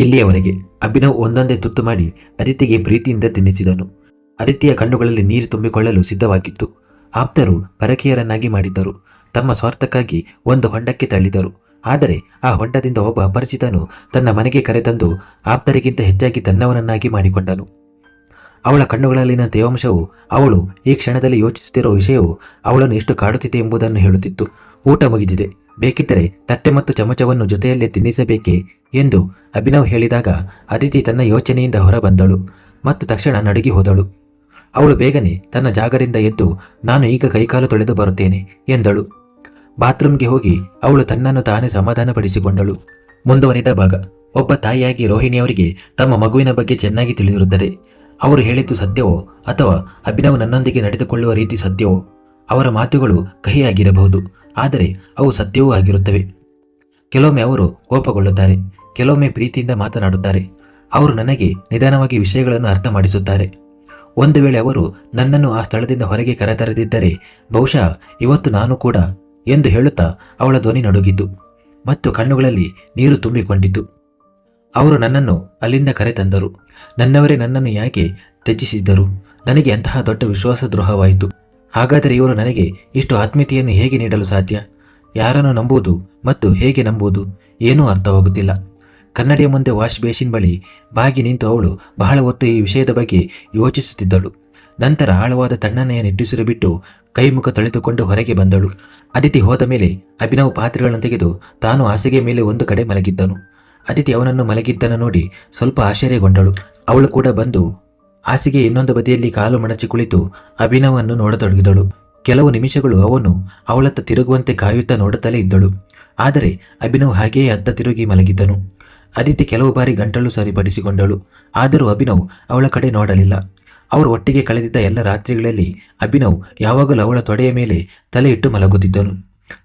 ಇಲ್ಲಿಯವರೆಗೆ ಅಭಿನವ್ ಒಂದೊಂದೇ ತುತ್ತು ಮಾಡಿ ಅದಿತಿಗೆ ಪ್ರೀತಿಯಿಂದ ತಿನ್ನಿಸಿದನು. ಅದಿತಿಯ ಕಣ್ಣುಗಳಲ್ಲಿ ನೀರು ತುಂಬಿಕೊಳ್ಳಲು ಸಿದ್ಧವಾಗಿತ್ತು. ಆಪ್ತರು ಪರಕೀಯರನ್ನಾಗಿ ಮಾಡಿದ್ದರು. ತಮ್ಮ ಸ್ವಾರ್ಥಕ್ಕಾಗಿ ಒಂದು ಹೊಂಡಕ್ಕೆ ತಳ್ಳಿದರು. ಆದರೆ ಆ ಹೊಂಡದಿಂದ ಒಬ್ಬ ಅಪರಿಚಿತನು ತನ್ನ ಮನೆಗೆ ಕರೆತಂದು ಆಪ್ತರಿಗಿಂತ ಹೆಚ್ಚಾಗಿ ತನ್ನವನನ್ನಾಗಿ ಮಾಡಿಕೊಂಡನು. ಅವಳ ಕಣ್ಣುಗಳಲ್ಲಿನ ತೇವಾಂಶವು, ಅವಳು ಈ ಕ್ಷಣದಲ್ಲಿ ಯೋಚಿಸುತ್ತಿರುವ ವಿಷಯವು ಅವಳನ್ನು ಎಷ್ಟು ಕಾಡುತ್ತಿದೆ ಎಂಬುದನ್ನು ಹೇಳುತ್ತಿತ್ತು. ಊಟ ಮುಗಿದಿದೆ. ಬೇಕಿದ್ದರೆ ತಟ್ಟೆ ಮತ್ತು ಚಮಚವನ್ನು ಜೊತೆಯಲ್ಲೇ ತಿನ್ನಿಸಬೇಕೆ ಎಂದು ಅಭಿನವ್ ಹೇಳಿದಾಗ ಅದಿತಿ ತನ್ನ ಯೋಚನೆಯಿಂದ ಹೊರಬಂದಳು ಮತ್ತು ತಕ್ಷಣ ನಡುಗಿ ಹೋದಳು. ಅವಳು ಬೇಗನೆ ತನ್ನ ಜಾಗದಿಂದ ಎದ್ದು, ನಾನು ಈಗ ಕೈಕಾಲು ತೊಳೆದು ಬರುತ್ತೇನೆ, ಎಂದಳು. ಬಾತ್ರೂಮ್ಗೆ ಹೋಗಿ ಅವಳು ತನ್ನನ್ನು ತಾನೇ ಸಮಾಧಾನಪಡಿಸಿಕೊಂಡಳು. ಮುಂದುವರಿದ ಭಾಗ. ಒಬ್ಬ ತಾಯಿಯಾಗಿ ರೋಹಿಣಿಯವರಿಗೆ ತಮ್ಮ ಮಗುವಿನ ಬಗ್ಗೆ ಚೆನ್ನಾಗಿ ತಿಳಿದಿರುತ್ತದೆ. ಅವರು ಹೇಳಿದ್ದು ಸತ್ಯವೋ ಅಥವಾ ಅಭಿನವ್ ನನ್ನೊಂದಿಗೆ ನಡೆದುಕೊಳ್ಳುವ ರೀತಿ ಸತ್ಯವೋ? ಅವರ ಮಾತುಗಳು ಕಹಿಯಾಗಿರಬಹುದು. ಆದರೆ ಅವು ಸತ್ಯವೂ ಆಗಿರುತ್ತವೆ. ಕೆಲವೊಮ್ಮೆ ಅವರು ಕೋಪಗೊಳ್ಳುತ್ತಾರೆ. ಕೆಲವೊಮ್ಮೆ ಪ್ರೀತಿಯಿಂದ ಮಾತನಾಡುತ್ತಾರೆ. ಅವರು ನನಗೆ ನಿಧಾನವಾಗಿ ವಿಷಯಗಳನ್ನು ಅರ್ಥ ಮಾಡಿಸುತ್ತಾರೆ ಒಂದು ವೇಳೆ ಅವರು ನನ್ನನ್ನು ಆ ಸ್ಥಳದಿಂದ ಹೊರಗೆ ಕರೆತರದಿದ್ದರೆ ಬಹುಶಃ ಇವತ್ತು ನಾನು ಕೂಡ ಎಂದು ಹೇಳುತ್ತಾ ಅವಳ ಧ್ವನಿ ನಡುಗಿತು ಮತ್ತು ಕಣ್ಣುಗಳಲ್ಲಿ ನೀರು ತುಂಬಿಕೊಂಡಿತು. ಅವರು ನನ್ನನ್ನು ಅಲ್ಲಿಂದ ಕರೆತಂದರು. ನನ್ನವರೇ ನನ್ನನ್ನು ಯಾಕೆ ತ್ಯಜಿಸಿದ್ದರು? ನನಗೆ ಅಂತಹ ದೊಡ್ಡ ವಿಶ್ವಾಸದ್ರೋಹವಾಯಿತು. ಹಾಗಾದರೆ ಇವರು ನನಗೆ ಇಷ್ಟು ಆತ್ಮೀಯತೆಯನ್ನು ಹೇಗೆ ನೀಡಲು ಸಾಧ್ಯ? ಯಾರನ್ನು ನಂಬುವುದು ಮತ್ತು ಹೇಗೆ ನಂಬುವುದು? ಏನೂ ಅರ್ಥವಾಗುತ್ತಿಲ್ಲ. ಕನ್ನಡಿಯ ಮುಂದೆ ವಾಶ್ ಬೇಸಿನ್ ಬಳಿ ಬಾಗಿ ನಿಂತು ಅವಳು ಬಹಳ ಹೊತ್ತು ಈ ವಿಷಯದ ಬಗ್ಗೆ ಯೋಚಿಸುತ್ತಿದ್ದಳು. ನಂತರ ಆಳವಾದ ತಣ್ಣನೆಯ ನಿಟ್ಟುಸಿರು ಬಿಟ್ಟು ಕೈಮುಖ ತಳೆದುಕೊಂಡು ಹೊರಗೆ ಬಂದಳು. ಅದಿತಿ ಹೋದ ಮೇಲೆ ಅಭಿನವ್ ಪಾತ್ರೆಗಳನ್ನು ತೆಗೆದು ತಾನು ಹಾಸಿಗೆ ಮೇಲೆ ಒಂದು ಕಡೆ ಮಲಗಿದ್ದನು. ಅದಿತಿ ಅವನನ್ನು ಮಲಗಿದ್ದನ್ನು ನೋಡಿ ಸ್ವಲ್ಪ ಆಶ್ಚರ್ಯಗೊಂಡಳು. ಅವಳು ಕೂಡ ಬಂದು ಹಾಸಿಗೆ ಇನ್ನೊಂದು ಬದಿಯಲ್ಲಿ ಕಾಲು ಮಡಚಿ ಕುಳಿತು ಅಭಿನವನ್ನು ನೋಡತೊಡಗಿದಳು. ಕೆಲವು ನಿಮಿಷಗಳು ಅವನು ಅವಳತ್ತ ತಿರುಗುವಂತೆ ಕಾಯುತ್ತಾ ನೋಡುತ್ತಲೇ ಇದ್ದಳು. ಆದರೆ ಅಭಿನವ್ ಹಾಗೆಯೇ ಅತ್ತ ತಿರುಗಿ ಮಲಗಿದ್ದನು. ಅದಿತಿ ಕೆಲವು ಬಾರಿ ಗಂಟಲು ಸರಿಪಡಿಸಿಕೊಂಡಳು. ಆದರೂ ಅಭಿನವ್ ಅವಳ ಕಡೆ ನೋಡಲಿಲ್ಲ. ಅವರು ಒಟ್ಟಿಗೆ ಕಳೆದಿದ್ದ ಎಲ್ಲ ರಾತ್ರಿಗಳಲ್ಲಿ ಅಭಿನವ್ ಯಾವಾಗಲೂ ಅವಳ ತೊಡೆಯ ಮೇಲೆ ತಲೆ ಇಟ್ಟು ಮಲಗುತ್ತಿದ್ದನು.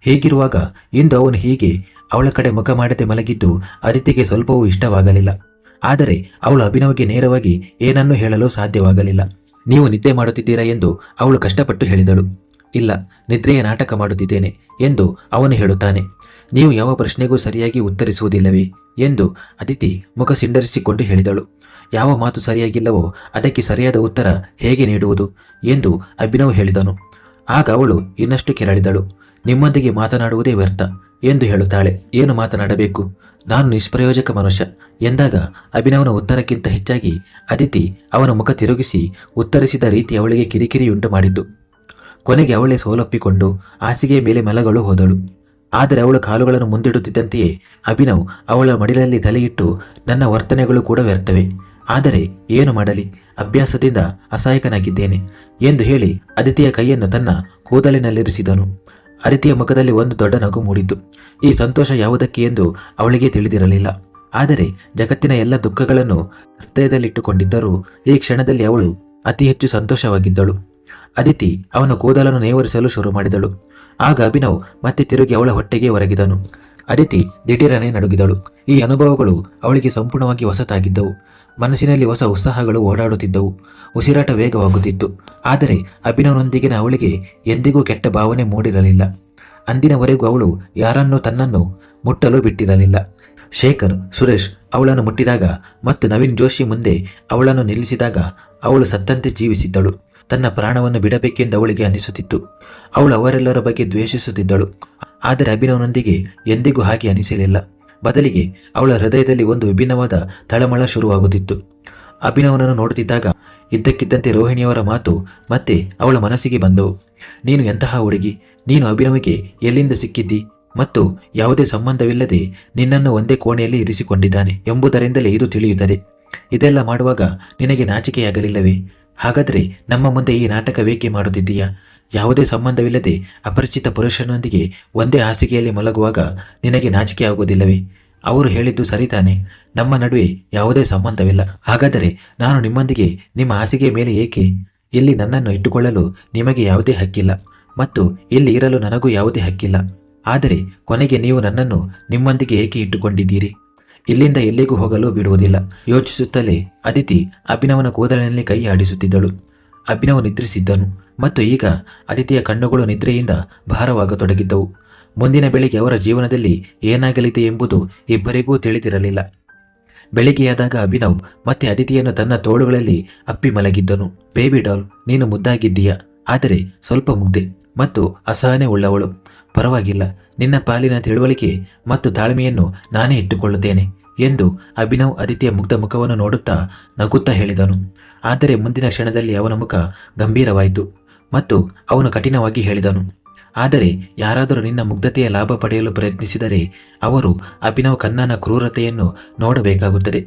ಹೀಗಿರುವಾಗ ಇಂದು ಅವನು ಹೀಗೆ ಅವಳ ಕಡೆ ಮುಖ ಮಾಡದೆ ಮಲಗಿದ್ದು ಅದಿತಿಗೆ ಸ್ವಲ್ಪವೂ ಇಷ್ಟವಾಗಲಿಲ್ಲ. ಆದರೆ ಅವಳು ಅಭಿನವ್ಗೆ ನೇರವಾಗಿ ಏನನ್ನೂ ಹೇಳಲು ಸಾಧ್ಯವಾಗಲಿಲ್ಲ. ನೀವು ನಿದ್ದೆ ಮಾಡುತ್ತಿದ್ದೀರಾ ಎಂದು ಅವಳು ಕಷ್ಟಪಟ್ಟು ಹೇಳಿದಳು. ಇಲ್ಲ, ನಿದ್ರೆಯ ನಾಟಕ ಮಾಡುತ್ತಿದ್ದೇನೆ ಎಂದು ಅವನು ಹೇಳುತ್ತಾನೆ. ನೀವು ಯಾವ ಪ್ರಶ್ನೆಗೂ ಸರಿಯಾಗಿ ಉತ್ತರಿಸುವುದಿಲ್ಲವೇ ಎಂದು ಅದಿತಿ ಮುಖ ಸಿಂಡರಿಸಿಕೊಂಡು ಹೇಳಿದಳು. ಯಾವ ಮಾತು ಸರಿಯಾಗಿಲ್ಲವೋ ಅದಕ್ಕೆ ಸರಿಯಾದ ಉತ್ತರ ಹೇಗೆ ನೀಡುವುದು ಎಂದು ಅಭಿನವ್ ಹೇಳಿದನು. ಆಗ ಅವಳು ಇನ್ನಷ್ಟು ಕೆರಳಿದಳು. ನಿಮ್ಮೊಂದಿಗೆ ಮಾತನಾಡುವುದೇ ವ್ಯರ್ಥ ಎಂದು ಹೇಳುತ್ತಾಳೆ. ಏನು ಮಾತನಾಡಬೇಕು? ನಾನು ನಿಷ್ಪ್ರಯೋಜಕ ಮನುಷ್ಯ ಎಂದಾಗ ಅಭಿನವನ ಉತ್ತರಕ್ಕಿಂತ ಹೆಚ್ಚಾಗಿ ಅದಿತಿ ಅವನ ಮುಖ ತಿರುಗಿಸಿ ಉತ್ತರಿಸಿದ ರೀತಿ ಅವಳಿಗೆ ಕಿರಿಕಿರಿಯುಂಟು ಮಾಡಿದ್ದು. ಕೊನೆಗೆ ಅವಳೇ ಸೋಲೊಪ್ಪಿಕೊಂಡು ಹಾಸಿಗೆಯ ಮೇಲೆ ಮಲಗಳು ಹೋದಳು. ಆದರೆ ಅವಳು ಕಾಲುಗಳನ್ನು ಮುಂದಿಡುತ್ತಿದ್ದಂತೆಯೇ ಅಭಿನವ್ ಅವಳ ಮಡಿಲಲ್ಲಿ ತಲೆಯಿಟ್ಟು ನನ್ನ ವರ್ತನೆಗಳು ಕೂಡ ವ್ಯರ್ಥವೆ. ಆದರೆ ಏನು ಮಾಡಲಿ, ಅಭ್ಯಾಸದಿಂದ ಅಸಹಾಯಕನಾಗಿದ್ದೇನೆ ಎಂದು ಹೇಳಿ ಅದಿತಿಯ ಕೈಯನ್ನು ತನ್ನ ಕೂದಲಿನಲ್ಲಿರಿಸಿದನು. ಅದಿತಿಯ ಮುಖದಲ್ಲಿ ಒಂದು ದೊಡ್ಡ ನಗು ಮೂಡಿತು ಈ ಸಂತೋಷ ಯಾವುದಕ್ಕೆ ಎಂದು ಅವಳಿಗೆ ತಿಳಿದಿರಲಿಲ್ಲ. ಆದರೆ ಜಗತ್ತಿನ ಎಲ್ಲ ದುಃಖಗಳನ್ನು ಹೃದಯದಲ್ಲಿಟ್ಟುಕೊಂಡಿದ್ದರೂ ಈ ಕ್ಷಣದಲ್ಲಿ ಅವಳು ಅತಿ ಹೆಚ್ಚು ಸಂತೋಷವಾಗಿದ್ದಳು. ಅದಿತಿ ಅವನ ಕೂದಲನ್ನು ನೇವರಿಸಲು ಶುರು ಮಾಡಿದಳು. ಆಗ ಅಭಿನವ್ ಮತ್ತೆ ತಿರುಗಿ ಅವಳ ಹೊಟ್ಟೆಗೆ ಒರಗಿದನು. ಅದಿತಿ ದಿಢೀರನೆ ನಡುಗಿದಳು. ಈ ಅನುಭವಗಳು ಅವಳಿಗೆ ಸಂಪೂರ್ಣವಾಗಿ ಹೊಸತಾಗಿದ್ದವು. ಮನಸ್ಸಿನಲ್ಲಿ ಹೊಸ ಉತ್ಸಾಹಗಳು ಓಡಾಡುತ್ತಿದ್ದವು. ಉಸಿರಾಟ ವೇಗವಾಗುತ್ತಿತ್ತು. ಆದರೆ ಅಭಿನವನೊಂದಿಗಿನ ಅವಳಿಗೆ ಎಂದಿಗೂ ಕೆಟ್ಟ ಭಾವನೆ ಮೂಡಿರಲಿಲ್ಲ. ಅಂದಿನವರೆಗೂ ಅವಳು ಯಾರನ್ನೂ ತನ್ನನ್ನು ಮುಟ್ಟಲು ಬಿಟ್ಟಿರಲಿಲ್ಲ. ಶೇಖರ್, ಸುರೇಶ್ ಅವಳನ್ನು ಮುಟ್ಟಿದಾಗ ಮತ್ತು ನವೀನ್ ಜೋಶಿ ಮುಂದೆ ಅವಳನ್ನು ನಿಲ್ಲಿಸಿದಾಗ ಅವಳು ಸತ್ತಂತೆ ಜೀವಿಸಿದ್ದಳು. ತನ್ನ ಪ್ರಾಣವನ್ನು ಬಿಡಬೇಕೆಂದು ಅವಳಿಗೆ ಅನಿಸುತ್ತಿತ್ತು. ಅವಳು ಅವರೆಲ್ಲರ ಬಗ್ಗೆ ದ್ವೇಷಿಸುತ್ತಿದ್ದಳು. ಆದರೆ ಅಭಿನವನೊಂದಿಗೆ ಎಂದಿಗೂ ಹಾಗೆ ಅನಿಸಲಿಲ್ಲ. ಬದಲಿಗೆ ಅವಳ ಹೃದಯದಲ್ಲಿ ಒಂದು ವಿಭಿನ್ನವಾದ ತಳಮಳ ಶುರುವಾಗುತ್ತಿತ್ತು. ಅಭಿನವನನ್ನು ನೋಡುತ್ತಿದ್ದಾಗ ಇದ್ದಕ್ಕಿದ್ದಂತೆ ರೋಹಿಣಿಯವರ ಮಾತು ಮತ್ತೆ ಅವಳ ಮನಸ್ಸಿಗೆ ಬಂದವು. ನೀನು ಎಂತಹ ಹುಡುಗಿ? ನೀನು ಅಭಿನವಿಗೆ ಎಲ್ಲಿಂದ ಸಿಕ್ಕಿದ್ದಿ? ಮತ್ತು ಯಾವುದೇ ಸಂಬಂಧವಿಲ್ಲದೆ ನಿನ್ನನ್ನು ಒಂದೇ ಕೋಣೆಯಲ್ಲಿ ಇರಿಸಿಕೊಂಡಿದ್ದಾನೆ ಎಂಬುದರಿಂದಲೇ ಇದು ತಿಳಿಯುತ್ತದೆ. ಇದೆಲ್ಲ ಮಾಡುವಾಗ ನಿನಗೆ ನಾಚಿಕೆಯಾಗಲಿಲ್ಲವೇ? ಹಾಗಾದರೆ ನಮ್ಮ ಮುಂದೆ ಈ ನಾಟಕ ನಾಟಕವೇಕೆ ಮಾಡುತ್ತಿದ್ದೀಯಾ? ಯಾವುದೇ ಸಂಬಂಧವಿಲ್ಲದೆ ಅಪರಿಚಿತ ಪುರುಷನೊಂದಿಗೆ ಒಂದೇ ಹಾಸಿಗೆಯಲ್ಲಿ ಮಲಗುವಾಗ ನಿನಗೆ ನಾಚಿಕೆ ಆಗುವುದಿಲ್ಲವೇ ಅವರು ಹೇಳಿದ್ದು ಸರಿತಾನೆ. ನಮ್ಮ ನಡುವೆ ಯಾವುದೇ ಸಂಬಂಧವಿಲ್ಲ. ಹಾಗಾದರೆ ನಾನು ನಿಮ್ಮೊಂದಿಗೆ ನಿಮ್ಮ ಹಾಸಿಗೆಯ ಮೇಲೆ ಏಕೆ? ಇಲ್ಲಿ ನನ್ನನ್ನು ಇಟ್ಟುಕೊಳ್ಳಲು ನಿಮಗೆ ಯಾವುದೇ ಹಕ್ಕಿಲ್ಲ. ಮತ್ತು ಇಲ್ಲಿ ಇರಲು ನನಗೂ ಯಾವುದೇ ಹಕ್ಕಿಲ್ಲ. ಆದರೆ ಕೊನೆಗೆ ನೀವು ನನ್ನನ್ನು ನಿಮ್ಮೊಂದಿಗೆ ಏಕೆ ಇಟ್ಟುಕೊಂಡಿದ್ದೀರಿ? ಇಲ್ಲಿಂದ ಎಲ್ಲಿಗೂ ಹೋಗಲು ಬಿಡುವುದಿಲ್ಲ. ಯೋಚಿಸುತ್ತಲೇ ಅದಿತಿ ಅಭಿನವನ ಕೂದಲಿನಲ್ಲಿ ಕೈ ಆಡಿಸುತ್ತಿದ್ದಳು. ಅಭಿನವ್ ನಿದ್ರಿಸಿದ್ದನು ಮತ್ತು ಈಗ ಅದಿತಿಯ ಕಣ್ಣುಗಳು ನಿದ್ರೆಯಿಂದ ಭಾರವಾಗತೊಡಗಿದ್ದವು. ಮುಂದಿನ ಬೆಳಿಗ್ಗೆ ಅವರ ಜೀವನದಲ್ಲಿ ಏನಾಗಲಿದೆ ಎಂಬುದು ಇಬ್ಬರಿಗೂ ತಿಳಿದಿರಲಿಲ್ಲ. ಬೆಳಿಗ್ಗೆಯಾದಾಗ ಅಭಿನವ್ ಮತ್ತೆ ಅದಿತಿಯನ್ನು ತನ್ನ ತೋಳುಗಳಲ್ಲಿ ಅಪ್ಪಿ ಮಲಗಿದ್ದನು. ಬೇಬಿ ಡಾಲ್, ನೀನು ಮುದ್ದಾಗಿದ್ದೀಯ. ಆದರೆ ಸ್ವಲ್ಪ ಮುಗ್ದೆ ಮತ್ತು ಅಸಹನೆ ಉಳ್ಳವಳು. ಪರವಾಗಿಲ್ಲ, ನಿನ್ನ ಪಾಲಿನ ತಿಳುವಳಿಕೆ ಮತ್ತು ತಾಳ್ಮೆಯನ್ನು ನಾನೇ ಇಟ್ಟುಕೊಳ್ಳುತ್ತೇನೆ ಎಂದು ಅಭಿನವ್ ಅದಿತಿಯ ಮುಗ್ಧ ಮುಖವನ್ನು ನೋಡುತ್ತಾ ನಗುತ್ತಾ ಹೇಳಿದನು. ಆದರೆ ಮುಂದಿನ ಕ್ಷಣದಲ್ಲಿ ಅವನ ಮುಖ ಗಂಭೀರವಾಯಿತು ಮತ್ತು ಅವನು ಕಠಿಣವಾಗಿ ಹೇಳಿದನು, ಆದರೆ ಯಾರಾದರೂ ನಿನ್ನ ಮುಗ್ಧತೆಯ ಲಾಭ ಪಡೆಯಲು ಪ್ರಯತ್ನಿಸಿದರೆ ಅವರು ಅಭಿನವ್ ಕನ್ನನ ಕ್ರೂರತೆಯನ್ನು ನೋಡಬೇಕಾಗುತ್ತದೆ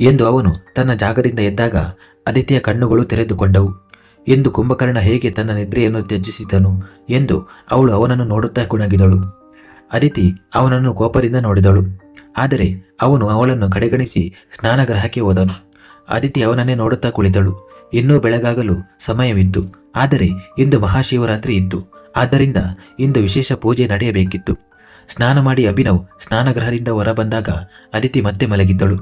ಎಂದು ಅವನು ತನ್ನ ಜಾಗದಿಂದ ಎದ್ದಾಗ ಅದಿತಿಯ ಕಣ್ಣುಗಳು ತೆರೆದುಕೊಂಡವು. ಎಂದು ಕುಂಭಕರ್ಣ ಹೇಗೆ ತನ್ನ ನಿದ್ರೆಯನ್ನು ತ್ಯಜಿಸಿದನು ಎಂದು ಅವಳು ಅವನನ್ನು ನೋಡುತ್ತಾ ಕುಣಗಿದಳು. ಅದಿತಿ ಅವನನ್ನು ಕೋಪದಿಂದ ನೋಡಿದಳು, ಆದರೆ ಅವನು ಅವಳನ್ನು ಕಡೆಗಣಿಸಿ ಸ್ನಾನಗೃಹಕ್ಕೆ ಹೋದನು. ಅದಿತಿ ಅವನನ್ನೇ ನೋಡುತ್ತಾ ಕುಳಿತಳು. ಇನ್ನೂ ಬೆಳಗಾಗಲು ಸಮಯವಿತ್ತು. ಆದರೆ ಇಂದು ಮಹಾಶಿವರಾತ್ರಿ ಇತ್ತು. ಆದ್ದರಿಂದ ಇಂದು ವಿಶೇಷ ಪೂಜೆ ನಡೆಯಬೇಕಿತ್ತು. ಸ್ನಾನ ಮಾಡಿ ಅಭಿನವ್ ಸ್ನಾನಗೃಹದಿಂದ ಹೊರಬಂದಾಗ ಅದಿತಿ ಮತ್ತೆ ಮಲಗಿದ್ದಳು.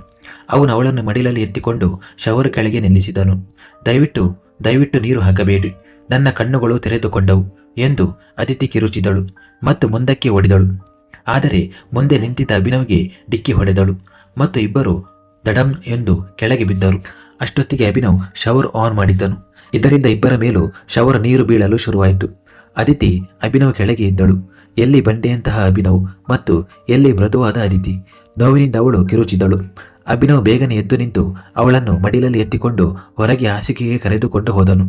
ಅವನು ಅವಳನ್ನು ಮಡಿಲಲ್ಲಿ ಎತ್ತಿಕೊಂಡು ಶವರ್ ಕೆಳಗೆ ನಿಲ್ಲಿಸಿದನು. ದಯವಿಟ್ಟು ದಯವಿಟ್ಟು ನೀರು ಹಾಕಬೇಡಿ. ನನ್ನ ಕಣ್ಣುಗಳು ತೆರೆದುಕೊಂಡವು ಎಂದು ಅದಿತಿ ಕಿರುಚಿದಳು ಮತ್ತು ಮುಂದಕ್ಕೆ ಓಡಿದಳು. ಆದರೆ ಮುಂದೆ ನಿಂತಿದ್ದ ಅಭಿನವ್ಗೆ ಡಿಕ್ಕಿ ಹೊಡೆದಳು ಮತ್ತು ಇಬ್ಬರು ದಡಂ ಎಂದು ಕೆಳಗೆ ಬಿದ್ದರು. ಅಷ್ಟೊತ್ತಿಗೆ ಅಭಿನವ್ ಶವರ್ ಆನ್ ಮಾಡಿದ್ದನು. ಇದರಿಂದ ಇಬ್ಬರ ಮೇಲೂ ಶವರ್ ನೀರು ಬೀಳಲು ಶುರುವಾಯಿತು. ಅದಿತಿ ಅಭಿನವ್ ಕೆಳಗೆ ಇದ್ದಳು. ಎಲ್ಲಿ ಬಂಡೆಯಂತಹ ಅಭಿನವ್ ಮತ್ತು ಎಲ್ಲಿ ಮೃದುವಾದ ಅದಿತಿ? ನೋವಿನಿಂದ ಅವಳು ಕಿರುಚಿದಳು ಅಭಿನವ್ ಬೇಗನೆ ಎದ್ದು ನಿಂತು ಅವಳನ್ನು ಮಡಿಲಲ್ಲಿ ಎತ್ತಿಕೊಂಡು ಹೊರಗೆ ಹಾಸಿಗೆಗೆ ಕರೆದುಕೊಂಡು ಹೋದನು.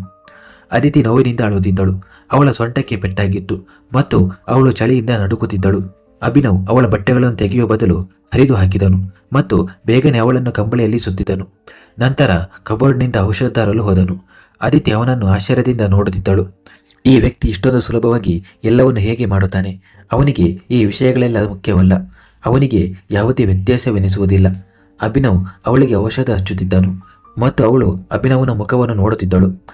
ಅದಿತಿ ನೋವಿನಿಂದ ಅಳುತ್ತಿದ್ದಳು ಅವಳ ಸೊಂಟಕ್ಕೆ ಪೆಟ್ಟಾಗಿತ್ತು ಮತ್ತು ಅವಳು ಚಳಿಯಿಂದ ನಡುಕುತ್ತಿದ್ದಳು. ಅಭಿನವ್ ಅವಳ ಬಟ್ಟೆಗಳನ್ನು ತೆಗೆಯುವ ಬದಲು ಹರಿದು ಹಾಕಿದನು ಮತ್ತು ಬೇಗನೆ ಅವಳನ್ನು ಕಂಬಳಿಯಲ್ಲಿ ಸುತ್ತಿದನು. ನಂತರ ಕಬೋರ್ಡ್ನಿಂದ ಔಷಧ ತರಲು ಹೋದನು. ಅದಿತಿ ಅವನನ್ನು ಆಶ್ಚರ್ಯದಿಂದ ನೋಡುತ್ತಿದ್ದಳು. ಈ ವ್ಯಕ್ತಿ ಇಷ್ಟೊಂದು ಸುಲಭವಾಗಿ ಎಲ್ಲವನ್ನು ಹೇಗೆ ಮಾಡುತ್ತಾನೆ? ಅವನಿಗೆ ಈ ವಿಷಯಗಳೆಲ್ಲ ಮುಖ್ಯವಲ್ಲ. ಅವನಿಗೆ ಯಾವುದೇ ವ್ಯತ್ಯಾಸವೆನಿಸುವುದಿಲ್ಲ. ಅಭಿನವ್ ಅವಳಿಗೆ ಔಷಧ ಹಚ್ಚುತ್ತಿದ್ದನು ಮತ್ತು ಅವಳು ಅಭಿನವನ ಮುಖವನ್ನು ನೋಡುತ್ತಿದ್ದಳು.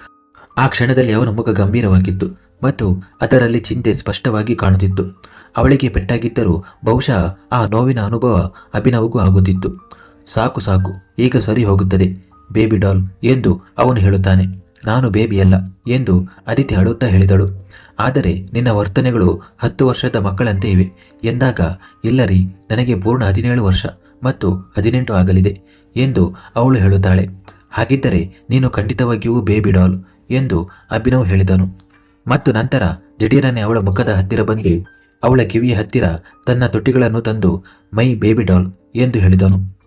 ಆ ಕ್ಷಣದಲ್ಲಿ ಅವನ ಮುಖ ಗಂಭೀರವಾಗಿತ್ತು ಮತ್ತು ಅದರಲ್ಲಿ ಚಿಂತೆ ಸ್ಪಷ್ಟವಾಗಿ ಕಾಣುತ್ತಿತ್ತು. ಅವಳಿಗೆ ಪೆಟ್ಟಾಗಿದ್ದರೂ ಬಹುಶಃ ಆ ನೋವಿನ ಅನುಭವ ಅಭಿನವಗೂ ಆಗುತ್ತಿತ್ತು. ಸಾಕು ಸಾಕು, ಈಗ ಸರಿ ಹೋಗುತ್ತದೆ, ಬೇಬಿ ಡಾಲ್ ಎಂದು ಅವನು ಹೇಳುತ್ತಾನೆ. ನಾನು ಬೇಬಿಯಲ್ಲ ಎಂದು ಅದಿತಿ ಅಳುತ್ತಾ ಹೇಳಿದಳು. ಆದರೆ ನಿನ್ನ ವರ್ತನೆಗಳು ಹತ್ತು ವರ್ಷದ ಮಕ್ಕಳಂತೆ ಇವೆ. ಎಂದಾಗ, ಇಲ್ಲರಿ, ನನಗೆ ಪೂರ್ಣ ಹದಿನೇಳು ವರ್ಷ ಮತ್ತು ಹದಿನೆಂಟು ಆಗಲಿದೆ ಎಂದು ಅವಳು ಹೇಳುತ್ತಾಳೆ. ಹಾಗಿದ್ದರೆ ನೀನು ಖಂಡಿತವಾಗಿಯೂ ಬೇಬಿ ಡಾಲ್ ಎಂದು ಅಭಿನವ್ ಹೇಳಿದನು. ಮತ್ತು ನಂತರ ದಿಢೀರನೆ ಅವಳ ಮುಖದ ಹತ್ತಿರ ಬಂದು ಅವಳ ಕಿವಿಯ ಹತ್ತಿರ ತನ್ನ ತುಟಿಗಳನ್ನು ತಂದು, ಮೈ ಬೇಬಿ ಡಾಲ್ ಎಂದು ಹೇಳಿದನು.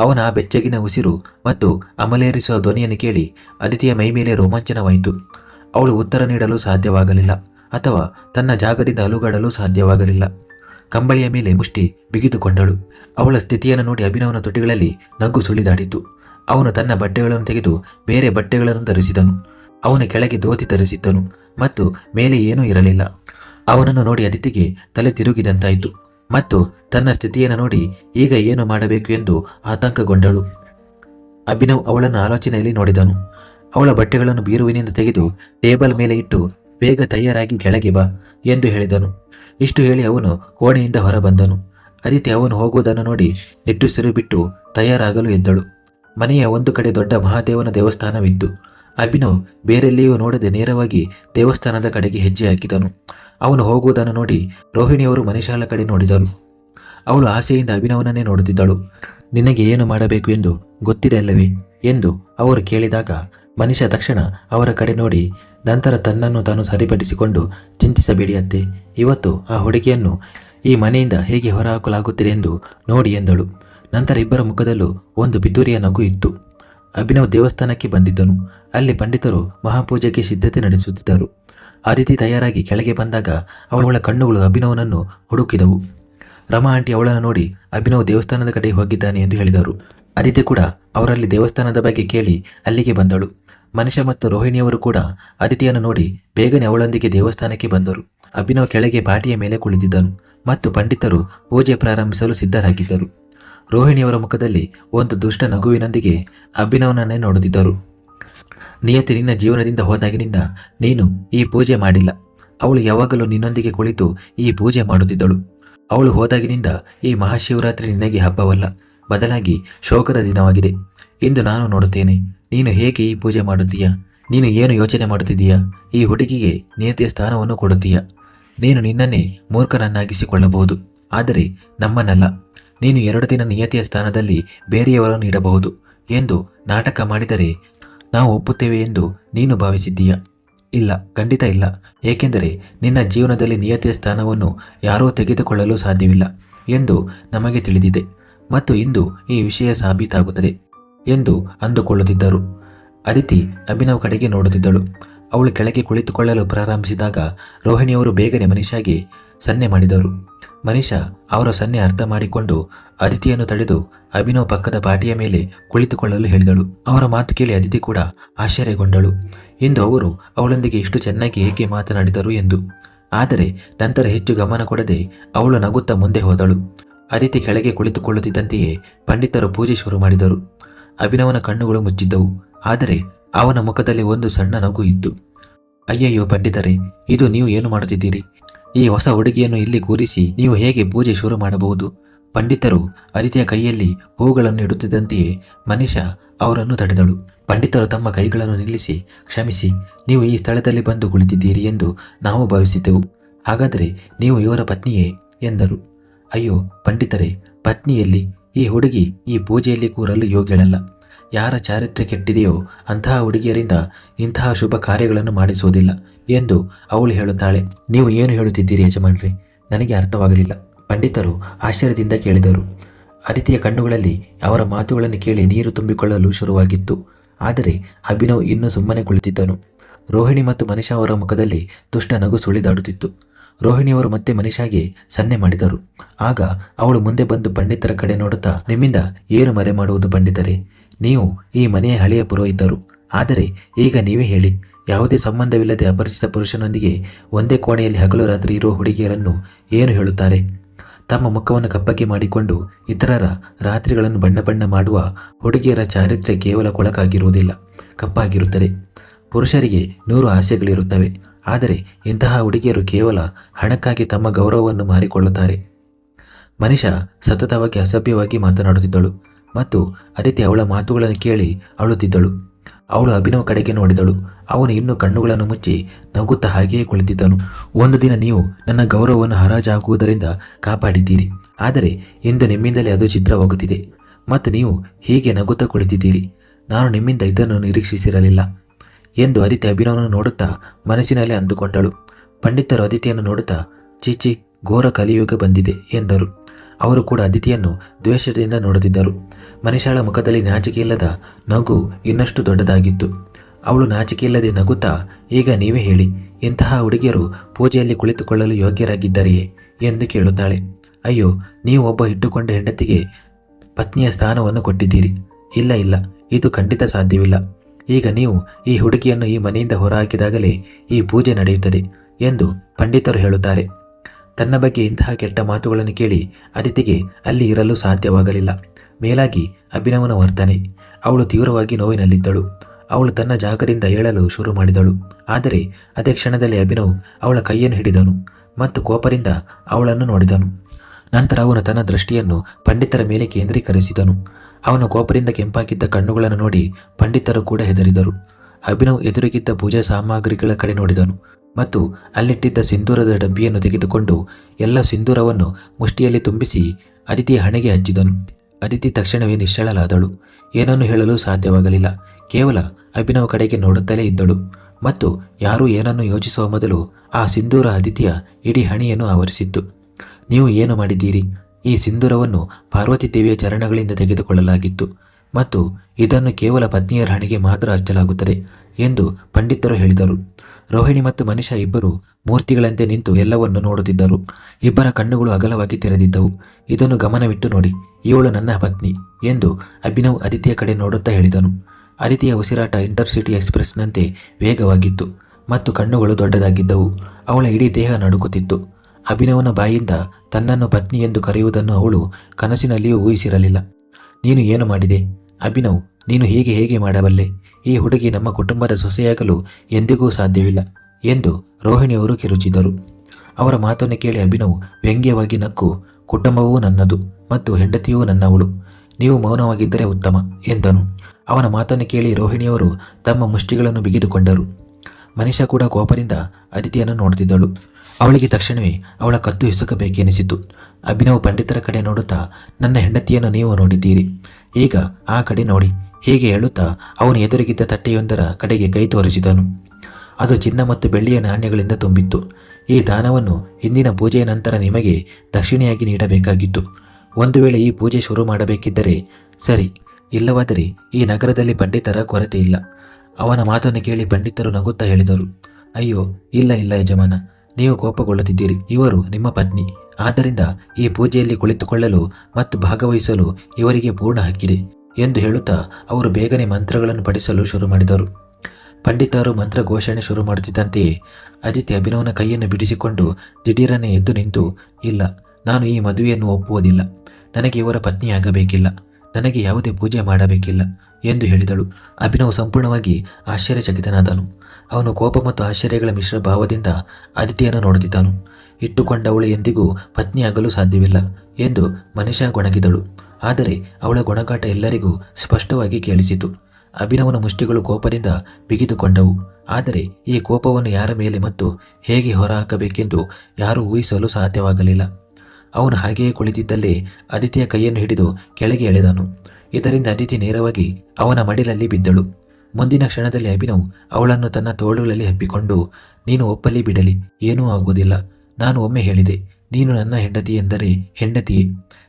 ಅವನ ಬೆಚ್ಚಗಿನ ಉಸಿರು ಮತ್ತು ಅಮಲೇರಿಸುವ ಧ್ವನಿಯನ್ನು ಕೇಳಿ ಅದಿತಿಯ ಮೈ ಮೇಲೆ ರೋಮಾಂಚನವಾಯಿತು. ಅವಳು ಉತ್ತರ ನೀಡಲು ಸಾಧ್ಯವಾಗಲಿಲ್ಲ ಅಥವಾ ತನ್ನ ಜಾಗದಿಂದ ಅಲುಗಾಡಲು ಸಾಧ್ಯವಾಗಲಿಲ್ಲ. ಕಂಬಳಿಯ ಮೇಲೆ ಮುಷ್ಟಿ ಬಿಗಿದುಕೊಂಡಳು. ಅವಳ ಸ್ಥಿತಿಯನ್ನು ನೋಡಿ ಅಭಿನವನ ತುಟಿಗಳಲ್ಲಿ ನಗ್ಗು ಸುಳಿದಾಡಿತು. ಅವನು ತನ್ನ ಬಟ್ಟೆಗಳನ್ನು ತೆಗೆದು ಬೇರೆ ಬಟ್ಟೆಗಳನ್ನು ಧರಿಸಿದನು. ಅವನು ಕೆಳಗೆ ಧೋತಿ ಧರಿಸಿದ್ದನು ಮತ್ತು ಮೇಲೆ ಏನೂ ಇರಲಿಲ್ಲ. ಅವನನ್ನು ನೋಡಿ ಅದಿತಿಗೆ ತಲೆ ತಿರುಗಿದಂತಾಯಿತು. ಮತ್ತು ತನ್ನ ಸ್ಥಿತಿಯನ್ನು ನೋಡಿ ಈಗ ಏನು ಮಾಡಬೇಕು ಎಂದು ಆತಂಕಗೊಂಡಳು. ಅಭಿನವ್ ಅವಳನ್ನು ಆಲೋಚನೆಯಲ್ಲಿ ನೋಡಿದನು. ಅವಳ ಬಟ್ಟೆಗಳನ್ನು ಬೀರುವಿನಿಂದ ತೆಗೆದು ಟೇಬಲ್ ಮೇಲೆ ಇಟ್ಟು, ಬೇಗ ತಯಾರಾಗಿ ಕೆಳಗೆ ಬಾ ಎಂದು ಹೇಳಿದನು. ಇಷ್ಟು ಹೇಳಿ ಅವನು ಕೋಣೆಯಿಂದ ಹೊರಬಂದನು. ಅದಿತಿ ಅವನು ಹೋಗುವುದನ್ನು ನೋಡಿ ನಿಟ್ಟುಸಿರು ಬಿಟ್ಟು ತಯಾರಾಗಲು ಎದ್ದಳು. ಮನೆಯ ಒಂದು ಕಡೆ ದೊಡ್ಡ ಮಹಾದೇವನ ದೇವಸ್ಥಾನವಿತ್ತು. ಅಭಿನವ್ ಬೇರೆಲ್ಲಿಯೂ ನೋಡದೆ ನೇರವಾಗಿ ದೇವಸ್ಥಾನದ ಕಡೆಗೆ ಹೆಜ್ಜೆ ಹಾಕಿದನು. ಅವನು ಹೋಗುವುದನ್ನು ನೋಡಿ ರೋಹಿಣಿಯವರು ಮನಿಶಾಲ ಕಡೆ ನೋಡಿದರು. ಅವಳು ಆಸೆಯಿಂದ ಅಭಿನವನನ್ನೇ ನೋಡುತ್ತಿದ್ದಳು. ನಿನಗೆ ಏನು ಮಾಡಬೇಕು ಎಂದು ಗೊತ್ತಿದೆ ಅಲ್ಲವೇ ಎಂದು ಅವರು ಕೇಳಿದಾಗ ಮನುಷ್ಯ ತಕ್ಷಣ ಅವರ ಕಡೆ ನೋಡಿ, ನಂತರ ತನ್ನನ್ನು ತಾನು ಸರಿಪಡಿಸಿಕೊಂಡು, ಚಿಂತಿಸಬೇಡಿ ಅತ್ತೆ, ಇವತ್ತು ಆ ಹುಡುಗಿಯನ್ನು ಈ ಮನೆಯಿಂದ ಹೇಗೆ ಹೊರಹಾಕಲಾಗುತ್ತಿದೆ ಎಂದು ನೋಡಿ ಎಂದಳು. ನಂತರ ಇಬ್ಬರ ಮುಖದಲ್ಲೂ ಒಂದು ಬಿದ್ದೂರಿಯ ನಗು ಇತ್ತು. ಅಭಿನವ್ ದೇವಸ್ಥಾನಕ್ಕೆ ಬಂದಿದ್ದನು. ಅಲ್ಲಿ ಪಂಡಿತರು ಮಹಾಪೂಜೆಗೆ ಸಿದ್ಧತೆ ನಡೆಸುತ್ತಿದ್ದರು. ಅದಿತಿ ತಯಾರಾಗಿ ಕೆಳಗೆ ಬಂದಾಗ ಅವಳ ಕಣ್ಣುಗಳು ಅಭಿನವನನ್ನು ಹುಡುಕಿದವು. ರಮಾ ಆಂಟಿ ಅವಳನ್ನು ನೋಡಿ ಅಭಿನವ್ ದೇವಸ್ಥಾನದ ಕಡೆ ಹೋಗಿದ್ದಾನೆ ಎಂದು ಹೇಳಿದರು. ಅದಿತಿ ಕೂಡ ಅವರಲ್ಲಿ ದೇವಸ್ಥಾನದ ಬಗ್ಗೆ ಕೇಳಿ ಅಲ್ಲಿಗೆ ಬಂದಳು. ಮನುಷ್ಯ ಮತ್ತು ರೋಹಿಣಿಯವರು ಕೂಡ ಅದಿತಿಯನ್ನು ನೋಡಿ ಬೇಗನೆ ಅವಳೊಂದಿಗೆ ದೇವಸ್ಥಾನಕ್ಕೆ ಬಂದರು. ಅಭಿನವ್ ಕೆಳಗೆ ಬಾಟಿಯ ಮೇಲೆ ಕುಳಿತಿದ್ದನು ಮತ್ತು ಪಂಡಿತರು ಪೂಜೆ ಪ್ರಾರಂಭಿಸಲು ಸಿದ್ಧರಾಗಿದ್ದರು. ರೋಹಿಣಿಯವರ ಮುಖದಲ್ಲಿ ಒಂದು ದುಷ್ಟ ನಗುವಿನೊಂದಿಗೆ ಅಭಿನವನನ್ನೇ ನೋಡುತ್ತಿದ್ದರು. ನಿಯತಿ ನಿನ್ನ ಜೀವನದಿಂದ ಹೋದಾಗಿನಿಂದ ನೀನು ಈ ಪೂಜೆ ಮಾಡಿಲ್ಲ. ಅವಳು ಯಾವಾಗಲೂ ನಿನ್ನೊಂದಿಗೆ ಕುಳಿತು ಈ ಪೂಜೆ ಮಾಡುತ್ತಿದ್ದಳು. ಅವಳು ಹೋದಾಗಿನಿಂದ ಈ ಮಹಾಶಿವರಾತ್ರಿ ನಿನಗೆ ಹಬ್ಬವಲ್ಲ. ಬದಲಾಗಿ ಶೋಕದ ದಿನವಾಗಿದೆ. ಇಂದು ನಾನು ನೋಡುತ್ತೇನೆ, ನೀನು ಹೇಗೆ ಈ ಪೂಜೆ ಮಾಡುತ್ತೀಯಾ? ನೀನು ಏನು ಯೋಚನೆ ಮಾಡುತ್ತಿದ್ದೀಯಾ? ಈ ಹುಡುಗಿಗೆ ನಿಯತಿಯ ಸ್ಥಾನವನ್ನು ಕೊಡುತ್ತೀಯಾ? ನೀನು ನಿನ್ನನ್ನೇ ಮೂರ್ಖನನ್ನಾಗಿಸಿಕೊಳ್ಳಬಹುದು, ಆದರೆ ನಮ್ಮನ್ನಲ್ಲ ನೀನು ಎರಡು ದಿನ ನಿಯತಿಯ ಸ್ಥಾನದಲ್ಲಿ ಬೇರೆಯವರನ್ನು ಇಡಬಹುದು ಎಂದು ನಾಟಕ ಮಾಡಿದರೆ ನಾವು ಒಪ್ಪುತ್ತೇವೆ ಎಂದು ನೀನು ಭಾವಿಸಿದ್ದೀಯಾ? ಇಲ್ಲ, ಖಂಡಿತ ಇಲ್ಲ. ಏಕೆಂದರೆ ನಿನ್ನ ಜೀವನದಲ್ಲಿ ನಿಯತಿಯ ಸ್ಥಾನವನ್ನು ಯಾರೂ ತೆಗೆದುಕೊಳ್ಳಲು ಸಾಧ್ಯವಿಲ್ಲ ಎಂದು ನಮಗೆ ತಿಳಿದಿದೆ ಮತ್ತು ಇಂದು ಈ ವಿಷಯ ಸಾಬೀತಾಗುತ್ತದೆ ಎಂದು ಅಂದುಕೊಳ್ಳುತ್ತಿದ್ದರು ಅದಿತಿ ಅಭಿನವ್ ಕಡೆಗೆ ನೋಡುತ್ತಿದ್ದಳು ಅವಳು ಕೆಳಗೆ ಕುಳಿತುಕೊಳ್ಳಲು ಪ್ರಾರಂಭಿಸಿದಾಗ ರೋಹಿಣಿಯವರು ಬೇಗನೆ ಮನಿಷಾಗೆ ಸನ್ನೆ ಮಾಡಿದರು. ಮನಿಷಾ ಅವರ ಸನ್ನೆ ಅರ್ಥ ಮಾಡಿಕೊಂಡು ಅದಿತಿಯನ್ನು ತಡೆದು ಅಭಿನವ್ ಪಕ್ಕದ ಪಾಟಿಯ ಮೇಲೆ ಕುಳಿತುಕೊಳ್ಳಲು ಹೇಳಿದಳು. ಅವರ ಮಾತು ಕೇಳಿ ಅದಿತಿ ಕೂಡ ಆಶ್ಚರ್ಯಗೊಂಡಳು. ಇಂದು ಅವರು ಅವಳೊಂದಿಗೆ ಇಷ್ಟು ಚೆನ್ನಾಗಿ ಏಕೆ ಮಾತನಾಡಿದರು ಎಂದು. ಆದರೆ ನಂತರ ಹೆಚ್ಚು ಗಮನ ಕೊಡದೆ ಅವಳು ನಗುತ್ತಾ ಮುಂದೆ ಹೋದಳು. ಅದಿತಿ ಕೆಳಗೆ ಕುಳಿತುಕೊಳ್ಳುತ್ತಿದ್ದಂತೆಯೇ ಪಂಡಿತರು ಪೂಜೆ ಶುರು ಮಾಡಿದರು. ಅಭಿನವನ ಕಣ್ಣುಗಳು ಮುಚ್ಚಿದ್ದವು. ಆದರೆ ಅವನ ಮುಖದಲ್ಲಿ ಒಂದು ಸಣ್ಣ ನಗು ಇತ್ತು. ಅಯ್ಯಯ್ಯೋ ಪಂಡಿತರೇ, ಇದು ನೀವು ಏನು ಮಾಡುತ್ತಿದ್ದೀರಿ? ಈ ಹೊಸ ಹುಡುಗಿಯನ್ನು ಇಲ್ಲಿ ಕೂರಿಸಿ ನೀವು ಹೇಗೆ ಪೂಜೆ ಶುರು ಮಾಡಬಹುದು? ಪಂಡಿತರು ಅದಿತಿಯ ಕೈಯಲ್ಲಿ ಹೂಗಳನ್ನು ಇಡುತ್ತಿದ್ದಂತೆಯೇ ಮನಿಷಾ ಅವರನ್ನು ತಡೆದಳು. ಪಂಡಿತರು ತಮ್ಮ ಕೈಗಳನ್ನು ನಿಲ್ಲಿಸಿ, ಕ್ಷಮಿಸಿ, ನೀವು ಈ ಸ್ಥಳದಲ್ಲಿ ಬಂದು ಕುಳಿತಿದ್ದೀರಿ ಎಂದು ನಾವು ಭಾವಿಸಿದ್ದೆವು. ಹಾಗಾದರೆ ನೀವು ಇವರ ಪತ್ನಿಯೇ? ಎಂದರು. ಅಯ್ಯೋ, ಪಂಡಿತರೇ, ಪತ್ನಿಯಲ್ಲಿ ಈ ಹುಡುಗಿ ಈ ಪೂಜೆಯಲ್ಲಿ ಕೂರಲು ಯೋಗ್ಯಳಲ್ಲ. ಯಾರ ಚಾರಿತ್ರ್ಯ ಕೆಟ್ಟಿದೆಯೋ ಅಂತಹ ಹುಡುಗಿಯರಿಂದ ಇಂತಹ ಶುಭ ಕಾರ್ಯಗಳನ್ನು ಮಾಡಿಸುವುದಿಲ್ಲ ಎಂದು ಅವಳು ಹೇಳುತ್ತಾಳೆ. ನೀವು ಏನು ಹೇಳುತ್ತಿದ್ದೀರಿ ಯಜಮಾನ್ರಿ? ನನಗೆ ಅರ್ಥವಾಗಲಿಲ್ಲ. ಪಂಡಿತರು ಆಶ್ಚರ್ಯದಿಂದ ಕೇಳಿದರು. ಅದಿತಿಯ ಕಣ್ಣುಗಳಲ್ಲಿ ಅವರ ಮಾತುಗಳನ್ನು ಕೇಳಿ ನೀರು ತುಂಬಿಕೊಳ್ಳಲು ಶುರುವಾಗಿತ್ತು. ಆದರೆ ಅಭಿನವ್ ಇನ್ನೂ ಸುಮ್ಮನೆ ಕುಳಿತಿದ್ದನು. ರೋಹಿಣಿ ಮತ್ತು ಮನಿಷಾ ಅವರ ಮುಖದಲ್ಲಿ ದುಷ್ಟ ನಗು ಸುಳಿದಾಡುತ್ತಿತ್ತು. ರೋಹಿಣಿಯವರು ಮತ್ತೆ ಮನಿಷಾಗೆ ಸನ್ನೆ ಮಾಡಿದರು. ಆಗ ಅವಳು ಮುಂದೆ ಬಂದು ಪಂಡಿತರ ಕಡೆ ನೋಡುತ್ತಾ, ನಿಮ್ಮಿಂದ ಏನು ಮರೆ ಮಾಡುವುದು ಪಂಡಿತರೇ? ನೀವು ಈ ಮನೆಯ ಹಳೆಯ ಪುರೋಹಿತರು. ಆದರೆ ಈಗ ನೀವೇ ಹೇಳಿ, ಯಾವುದೇ ಸಂಬಂಧವಿಲ್ಲದೆ ಅಪರಿಚಿತ ಪುರುಷನೊಂದಿಗೆ ಒಂದೇ ಕೋಣೆಯಲ್ಲಿ ಹಗಲು ರಾತ್ರಿ ಇರುವ ಹುಡುಗಿಯರನ್ನು ಏನು ಹೇಳುತ್ತಾರೆ? ತಮ್ಮ ಮುಖವನ್ನು ಕಪ್ಪಕ್ಕೆ ಮಾಡಿಕೊಂಡು ಇತರರ ರಾತ್ರಿಗಳನ್ನು ಬಣ್ಣ ಬಣ್ಣ ಮಾಡುವ ಹುಡುಗಿಯರ ಚಾರಿತ್ರ್ಯ ಕೇವಲ ಕೊಳಕಾಗಿರುವುದಿಲ್ಲ, ಕಪ್ಪಾಗಿರುತ್ತದೆ. ಪುರುಷರಿಗೆ ನೂರು ಆಸೆಗಳಿರುತ್ತವೆ, ಆದರೆ ಇಂತಹ ಹುಡುಗಿಯರು ಕೇವಲ ಹಣಕ್ಕಾಗಿ ತಮ್ಮ ಗೌರವವನ್ನು ಮಾರಿಕೊಳ್ಳುತ್ತಾರೆ. ಮನುಷ್ಯ ಸತತವಾಗಿ ಅಸಭ್ಯವಾಗಿ ಮಾತನಾಡುತ್ತಿದ್ದಳು. ಮತ್ತು ಅದಿತಿ ಅವಳ ಮಾತುಗಳನ್ನು ಕೇಳಿ ಅಳುತ್ತಿದ್ದಳು. ಅವಳು ಅಭಿನವ ಕಡೆಗೆ ನೋಡಿದಳು. ಅವನು ಇನ್ನೂ ಕಣ್ಣುಗಳನ್ನು ಮುಚ್ಚಿ ನಗುತ್ತಾ ಹಾಗೆಯೇ ಕುಳಿತಿದ್ದನು. ಒಂದು ದಿನ ನೀವು ನನ್ನ ಗೌರವವನ್ನು ಹರಾಜಾಗುವುದರಿಂದ ಕಾಪಾಡಿದ್ದೀರಿ. ಆದರೆ ಇಂದು ನಿಮ್ಮಿಂದಲೇ ಅದು ಚಿತ್ರವಾಗುತ್ತಿದೆ ಮತ್ತು ನೀವು ಹೀಗೆ ನಗುತ್ತಾ ಕುಳಿತಿದ್ದೀರಿ. ನಾನು ನಿಮ್ಮಿಂದ ಇದನ್ನು ನಿರೀಕ್ಷಿಸಿರಲಿಲ್ಲ ಎಂದು ಅದಿತಿ ಅಭಿನವನನ್ನು ನೋಡುತ್ತಾ ಮನಸ್ಸಿನಲ್ಲೇ ಅಂದುಕೊಂಡಳು. ಪಂಡಿತರು ಅದಿತಿಯನ್ನು ನೋಡುತ್ತಾ, ಚೀಚಿ, ಘೋರ ಕಲಿಯುಗ ಬಂದಿದೆ ಎಂದರು. ಅವರು ಕೂಡ ಅದಿತಿಯನ್ನು ದ್ವೇಷದಿಂದ ನೋಡುತ್ತಿದ್ದರು ಮನಿಷಾಳ ಮುಖದಲ್ಲಿ ನಾಚಿಕೆಯಿಲ್ಲದ ನಗು ಇನ್ನಷ್ಟು ದೊಡ್ಡದಾಗಿತ್ತು. ಅವಳು ನಾಚಿಕೆಯಿಲ್ಲದೆ ನಗುತ್ತಾ, ಈಗ ನೀವೇ ಹೇಳಿ, ಇಂತಹ ಹುಡುಗಿಯರು ಪೂಜೆಯಲ್ಲಿ ಕುಳಿತುಕೊಳ್ಳಲು ಯೋಗ್ಯರಾಗಿದ್ದರೆಯೇ? ಎಂದು ಕೇಳುತ್ತಾಳೆ. ಅಯ್ಯೋ, ನೀವು ಒಬ್ಬ ಇಟ್ಟುಕೊಂಡ ಹೆಂಡತಿಗೆ ಪತ್ನಿಯ ಸ್ಥಾನವನ್ನು ಕೊಟ್ಟಿದ್ದೀರಿ. ಇಲ್ಲ ಇಲ್ಲ, ಇದು ಖಂಡಿತ ಸಾಧ್ಯವಿಲ್ಲ. ಈಗ ನೀವು ಈ ಹುಡುಗಿಯನ್ನು ಈ ಮನೆಯಿಂದ ಹೊರಹಾಕಿದಾಗಲೇ ಈ ಪೂಜೆ ನಡೆಯುತ್ತದೆ ಎಂದು ಪಂಡಿತರು ಹೇಳುತ್ತಾರೆ. ತನ್ನ ಬಗ್ಗೆ ಇಂತಹ ಕೆಟ್ಟ ಮಾತುಗಳನ್ನು ಕೇಳಿ ಅದಿತಿಗೆ ಅಲ್ಲಿ ಇರಲು ಸಾಧ್ಯವಾಗಲಿಲ್ಲ. ಮೇಲಾಗಿ ಅಭಿನವನ ವರ್ತನೆ. ಅವಳು ತೀವ್ರವಾಗಿ ನೋವಿನಲ್ಲಿದ್ದಳು. ಅವಳು ತನ್ನ ಜಾಗದಿಂದ ಏಳಲು ಶುರು ಮಾಡಿದಳು. ಆದರೆ ಅದೇ ಕ್ಷಣದಲ್ಲಿ ಅಭಿನವ್ ಅವಳ ಕೈಯನ್ನು ಹಿಡಿದನು ಮತ್ತು ಕೋಪದಿಂದ ಅವಳನ್ನು ನೋಡಿದನು. ನಂತರ ಅವನು ತನ್ನ ದೃಷ್ಟಿಯನ್ನು ಪಂಡಿತರ ಮೇಲೆ ಕೇಂದ್ರೀಕರಿಸಿದನು. ಅವನ ಕೋಪದಿಂದ ಕೆಂಪಾಗಿದ್ದ ಕಣ್ಣುಗಳನ್ನು ನೋಡಿ ಪಂಡಿತರು ಕೂಡ ಹೆದರಿದರು. ಅಭಿನವ್ ಎದುರಿಗಿದ್ದ ಪೂಜಾ ಸಾಮಗ್ರಿಗಳ ಕಡೆ ನೋಡಿದನು. ಮತ್ತು ಅಲ್ಲಿಟ್ಟಿದ್ದ ಸಿಂಧೂರದ ಡಬ್ಬಿಯನ್ನು ತೆಗೆದುಕೊಂಡು ಎಲ್ಲ ಸಿಂಧೂರವನ್ನು ಮುಷ್ಟಿಯಲ್ಲಿ ತುಂಬಿಸಿ ಅದಿತಿಯ ಹಣೆಗೆ ಹಚ್ಚಿದನು. ಅದಿತಿ ತಕ್ಷಣವೇ ನಿಶ್ಚಳಲಾದಳು ಏನನ್ನು ಹೇಳಲು ಸಾಧ್ಯವಾಗಲಿಲ್ಲ. ಕೇವಲ ಅಭಿನವ ಕಡೆಗೆ ನೋಡುತ್ತಲೇ ಇದ್ದಳು. ಮತ್ತು ಯಾರೂ ಏನನ್ನು ಯೋಚಿಸುವ ಮೊದಲು ಆ ಸಿಂಧೂರ ಅದಿತಿಯ ಇಡೀ ಹಣೆಯನ್ನು ಆವರಿಸಿತ್ತು. ನೀವು ಏನು ಮಾಡಿದ್ದೀರಿ? ಈ ಸಿಂಧೂರವನ್ನು ಪಾರ್ವತಿ ದೇವಿಯ ಚರಣಗಳಿಂದ ತೆಗೆದುಕೊಳ್ಳಲಾಗಿತ್ತು. ಮತ್ತು ಇದನ್ನು ಕೇವಲ ಪತ್ನಿಯರ ಹಣೆಗೆ ಮಾತ್ರ ಹಚ್ಚಲಾಗುತ್ತದೆ ಎಂದು ಪಂಡಿತರು ಹೇಳಿದರು. ರೋಹಿಣಿ ಮತ್ತು ಮನುಷ್ಯ ಇಬ್ಬರು ಮೂರ್ತಿಗಳಂತೆ ನಿಂತು ಎಲ್ಲವನ್ನು ನೋಡುತ್ತಿದ್ದರು. ಇಬ್ಬರ ಕಣ್ಣುಗಳು ಅಗಲವಾಗಿ ತೆರೆದಿದ್ದವು. ಇದನ್ನು ಗಮನವಿಟ್ಟು ನೋಡಿ, ಇವಳು ನನ್ನ ಪತ್ನಿ ಎಂದು ಅಭಿನವ್ ಅದಿತಿಯ ಕಡೆ ನೋಡುತ್ತಾ ಹೇಳಿದನು. ಅದಿತಿಯ ಉಸಿರಾಟ ಇಂಟರ್ಸಿಟಿ ಎಕ್ಸ್ಪ್ರೆಸ್ನಂತೆ ವೇಗವಾಗಿತ್ತು ಮತ್ತು ಕಣ್ಣುಗಳು ದೊಡ್ಡದಾಗಿದ್ದವು. ಅವಳ ಇಡೀ ದೇಹ ನಡುಕುತ್ತಿತ್ತು. ಅಭಿನವನ ಬಾಯಿಂದ ತನ್ನನ್ನು ಪತ್ನಿ ಎಂದು ಕರೆಯುವುದನ್ನು ಅವಳು ಕನಸಿನಲ್ಲಿಯೂ ಊಹಿಸಿರಲಿಲ್ಲ. ನೀನು ಏನು ಮಾಡಿದೆ? ಅಭಿನವ್, ನೀನು ಹೀಗೆ ಹೇಗೆ ಮಾಡಬಲ್ಲೆ? ಈ ಹುಡುಗಿ ನಮ್ಮ ಕುಟುಂಬದ ಸೊಸೆಯಾಗಲು ಎಂದಿಗೂ ಸಾಧ್ಯವಿಲ್ಲ ಎಂದು ರೋಹಿಣಿಯವರು ಕಿರುಚಿದರು ಅವರ ಮಾತನ್ನು ಕೇಳಿ ಅಭಿನವ್ ವ್ಯಂಗ್ಯವಾಗಿ ನಕ್ಕು, ಕುಟುಂಬವೂ ನನ್ನದು ಮತ್ತು ಹೆಂಡತಿಯೂ ನನ್ನವಳು, ನೀವು ಮೌನವಾಗಿದ್ದರೆ ಉತ್ತಮ, ಎಂದನು. ಅವನ ಮಾತನ್ನು ಕೇಳಿ ರೋಹಿಣಿಯವರು ತಮ್ಮ ಮುಷ್ಟಿಗಳನ್ನು ಬಿಗಿದುಕೊಂಡರು. ಮನುಷ್ಯ ಕೂಡ ಕೋಪದಿಂದ ಅದಿತಿಯನ್ನು ನೋಡುತ್ತಿದ್ದಳು ಅವಳಿಗೆ ತಕ್ಷಣವೇ ಅವಳ ಕತ್ತು ಹಿಸುಕಬೇಕೆನಿಸಿತು ಅಭಿನವ್ ಪಂಡಿತರ ಕಡೆ ನೋಡುತ್ತಾ, ನನ್ನ ಹೆಂಡತಿಯನ್ನು ನೀವು ನೋಡಿದ್ದೀರಿ. ಈಗ ಆ ಕಡೆ ನೋಡಿ. ಹೀಗೆ ಹೇಳುತ್ತಾ ಅವನು ಎದುರಿಗಿದ್ದ ತಟ್ಟೆಯೊಂದರ ಕಡೆಗೆ ಕೈ ತೋರಿಸಿದನು. ಅದು ಚಿನ್ನ ಮತ್ತು ಬೆಳ್ಳಿಯ ನಾಣ್ಯಗಳಿಂದ ತುಂಬಿತ್ತು. ಈ ದಾನವನ್ನು ಇಂದಿನ ಪೂಜೆಯ ನಂತರ ನಿಮಗೆ ದಕ್ಷಿಣೆಯಾಗಿ ನೀಡಬೇಕಾಗಿತ್ತು. ಒಂದು ವೇಳೆ ಈ ಪೂಜೆ ಶುರು ಮಾಡಬೇಕಿದ್ದರೆ, ಸರಿ, ಇಲ್ಲವಾದರೆ ಈ ನಗರದಲ್ಲಿ ಪಂಡಿತರ ಕೊರತೆ ಇಲ್ಲ. ಅವನ ಮಾತನ್ನು ಕೇಳಿ ಪಂಡಿತರು ನಗುತ್ತಾ ಹೇಳಿದರು, ಅಯ್ಯೋ, ಇಲ್ಲ ಇಲ್ಲ ಯಜಮಾನ, ನೀವು ಕೋಪಗೊಳ್ಳುತ್ತಿದ್ದೀರಿ ಇವರು ನಿಮ್ಮ ಪತ್ನಿ. ಆದ್ದರಿಂದ ಈ ಪೂಜೆಯಲ್ಲಿ ಕುಳಿತುಕೊಳ್ಳಲು ಮತ್ತು ಭಾಗವಹಿಸಲು ಇವರಿಗೆ ಪೂರ್ಣ ಹಕ್ಕಿದೆ. ಎಂದು ಹೇಳುತ್ತಾ ಅವರು ಬೇಗನೆ ಮಂತ್ರಗಳನ್ನು ಪಠಿಸಲು ಶುರು ಮಾಡಿದರು. ಪಂಡಿತರು ಮಂತ್ರ ಘೋಷಣೆ ಶುರು ಮಾಡುತ್ತಿದ್ದಂತೆಯೇ ಅದಿತಿ ಅಭಿನವನ ಕೈಯನ್ನು ಬಿಡಿಸಿಕೊಂಡು ದಿಢೀರನೆ ಎದ್ದು ನಿಂತು, ಇಲ್ಲ, ನಾನು ಈ ಮದುವೆಯನ್ನು ಒಪ್ಪುವುದಿಲ್ಲ. ನನಗೆ ಇವರ ಪತ್ನಿಯಾಗಬೇಕಿಲ್ಲ ನನಗೆ ಯಾವುದೇ ಪೂಜೆ ಮಾಡಬೇಕಿಲ್ಲ ಎಂದು ಹೇಳಿದಳು. ಅಭಿನವ್ ಸಂಪೂರ್ಣವಾಗಿ ಆಶ್ಚರ್ಯಚಕಿತನಾದನು. ಅವನು ಕೋಪ ಮತ್ತು ಆಶ್ಚರ್ಯಗಳ ಮಿಶ್ರ ಭಾವದಿಂದ ಅದಿತಿಯನ್ನು ನೋಡುತ್ತಿದ್ದನು. ಇಟ್ಟುಕೊಂಡವಳು ಎಂದಿಗೂ ಪತ್ನಿಯಾಗಲು ಸಾಧ್ಯವಿಲ್ಲ ಎಂದು ಮನಿಷಾ ಗೊಣಗಿದಳು. ಆದರೆ ಅವಳ ಗೊಣಗಾಟ ಎಲ್ಲರಿಗೂ ಸ್ಪಷ್ಟವಾಗಿ ಕೇಳಿಸಿತು. ಅಭಿನವನ ಮುಷ್ಟಿಗಳು ಕೋಪದಿಂದ ಬಿಗಿದುಕೊಂಡವು. ಆದರೆ ಈ ಕೋಪವನ್ನು ಯಾರ ಮೇಲೆ ಮತ್ತು ಹೇಗೆ ಹೊರಹಾಕಬೇಕೆಂದು ಯಾರೂ ಊಹಿಸಲು ಸಾಧ್ಯವಾಗಲಿಲ್ಲ. ಅವನು ಹಾಗೆಯೇ ಕುಳಿತಿದ್ದಲ್ಲೇ ಅದಿತಿಯ ಕೈಯನ್ನು ಹಿಡಿದು ಕೆಳಗೆ ಎಳೆದನು. ಇದರಿಂದ ಅದಿತಿ ನೇರವಾಗಿ ಅವನ ಮಡಿಲಲ್ಲಿ ಬಿದ್ದಳು. ಮುಂದಿನ ಕ್ಷಣದಲ್ಲಿ ಅಭಿನವ್ ಅವಳನ್ನು ತನ್ನ ತೋಳುಗಳಲ್ಲಿ ಹಬ್ಬಿಕೊಂಡು ನೀನು ಒಪ್ಪಲಿ ಬಿಡಲಿ, ಏನೂ ಆಗುವುದಿಲ್ಲ. ನಾನು ಒಮ್ಮೆ ಹೇಳಿದೆ, ನೀನು ನನ್ನ ಹೆಂಡತಿ ಎಂದರೆ ಹೆಂಡತಿಯೇ.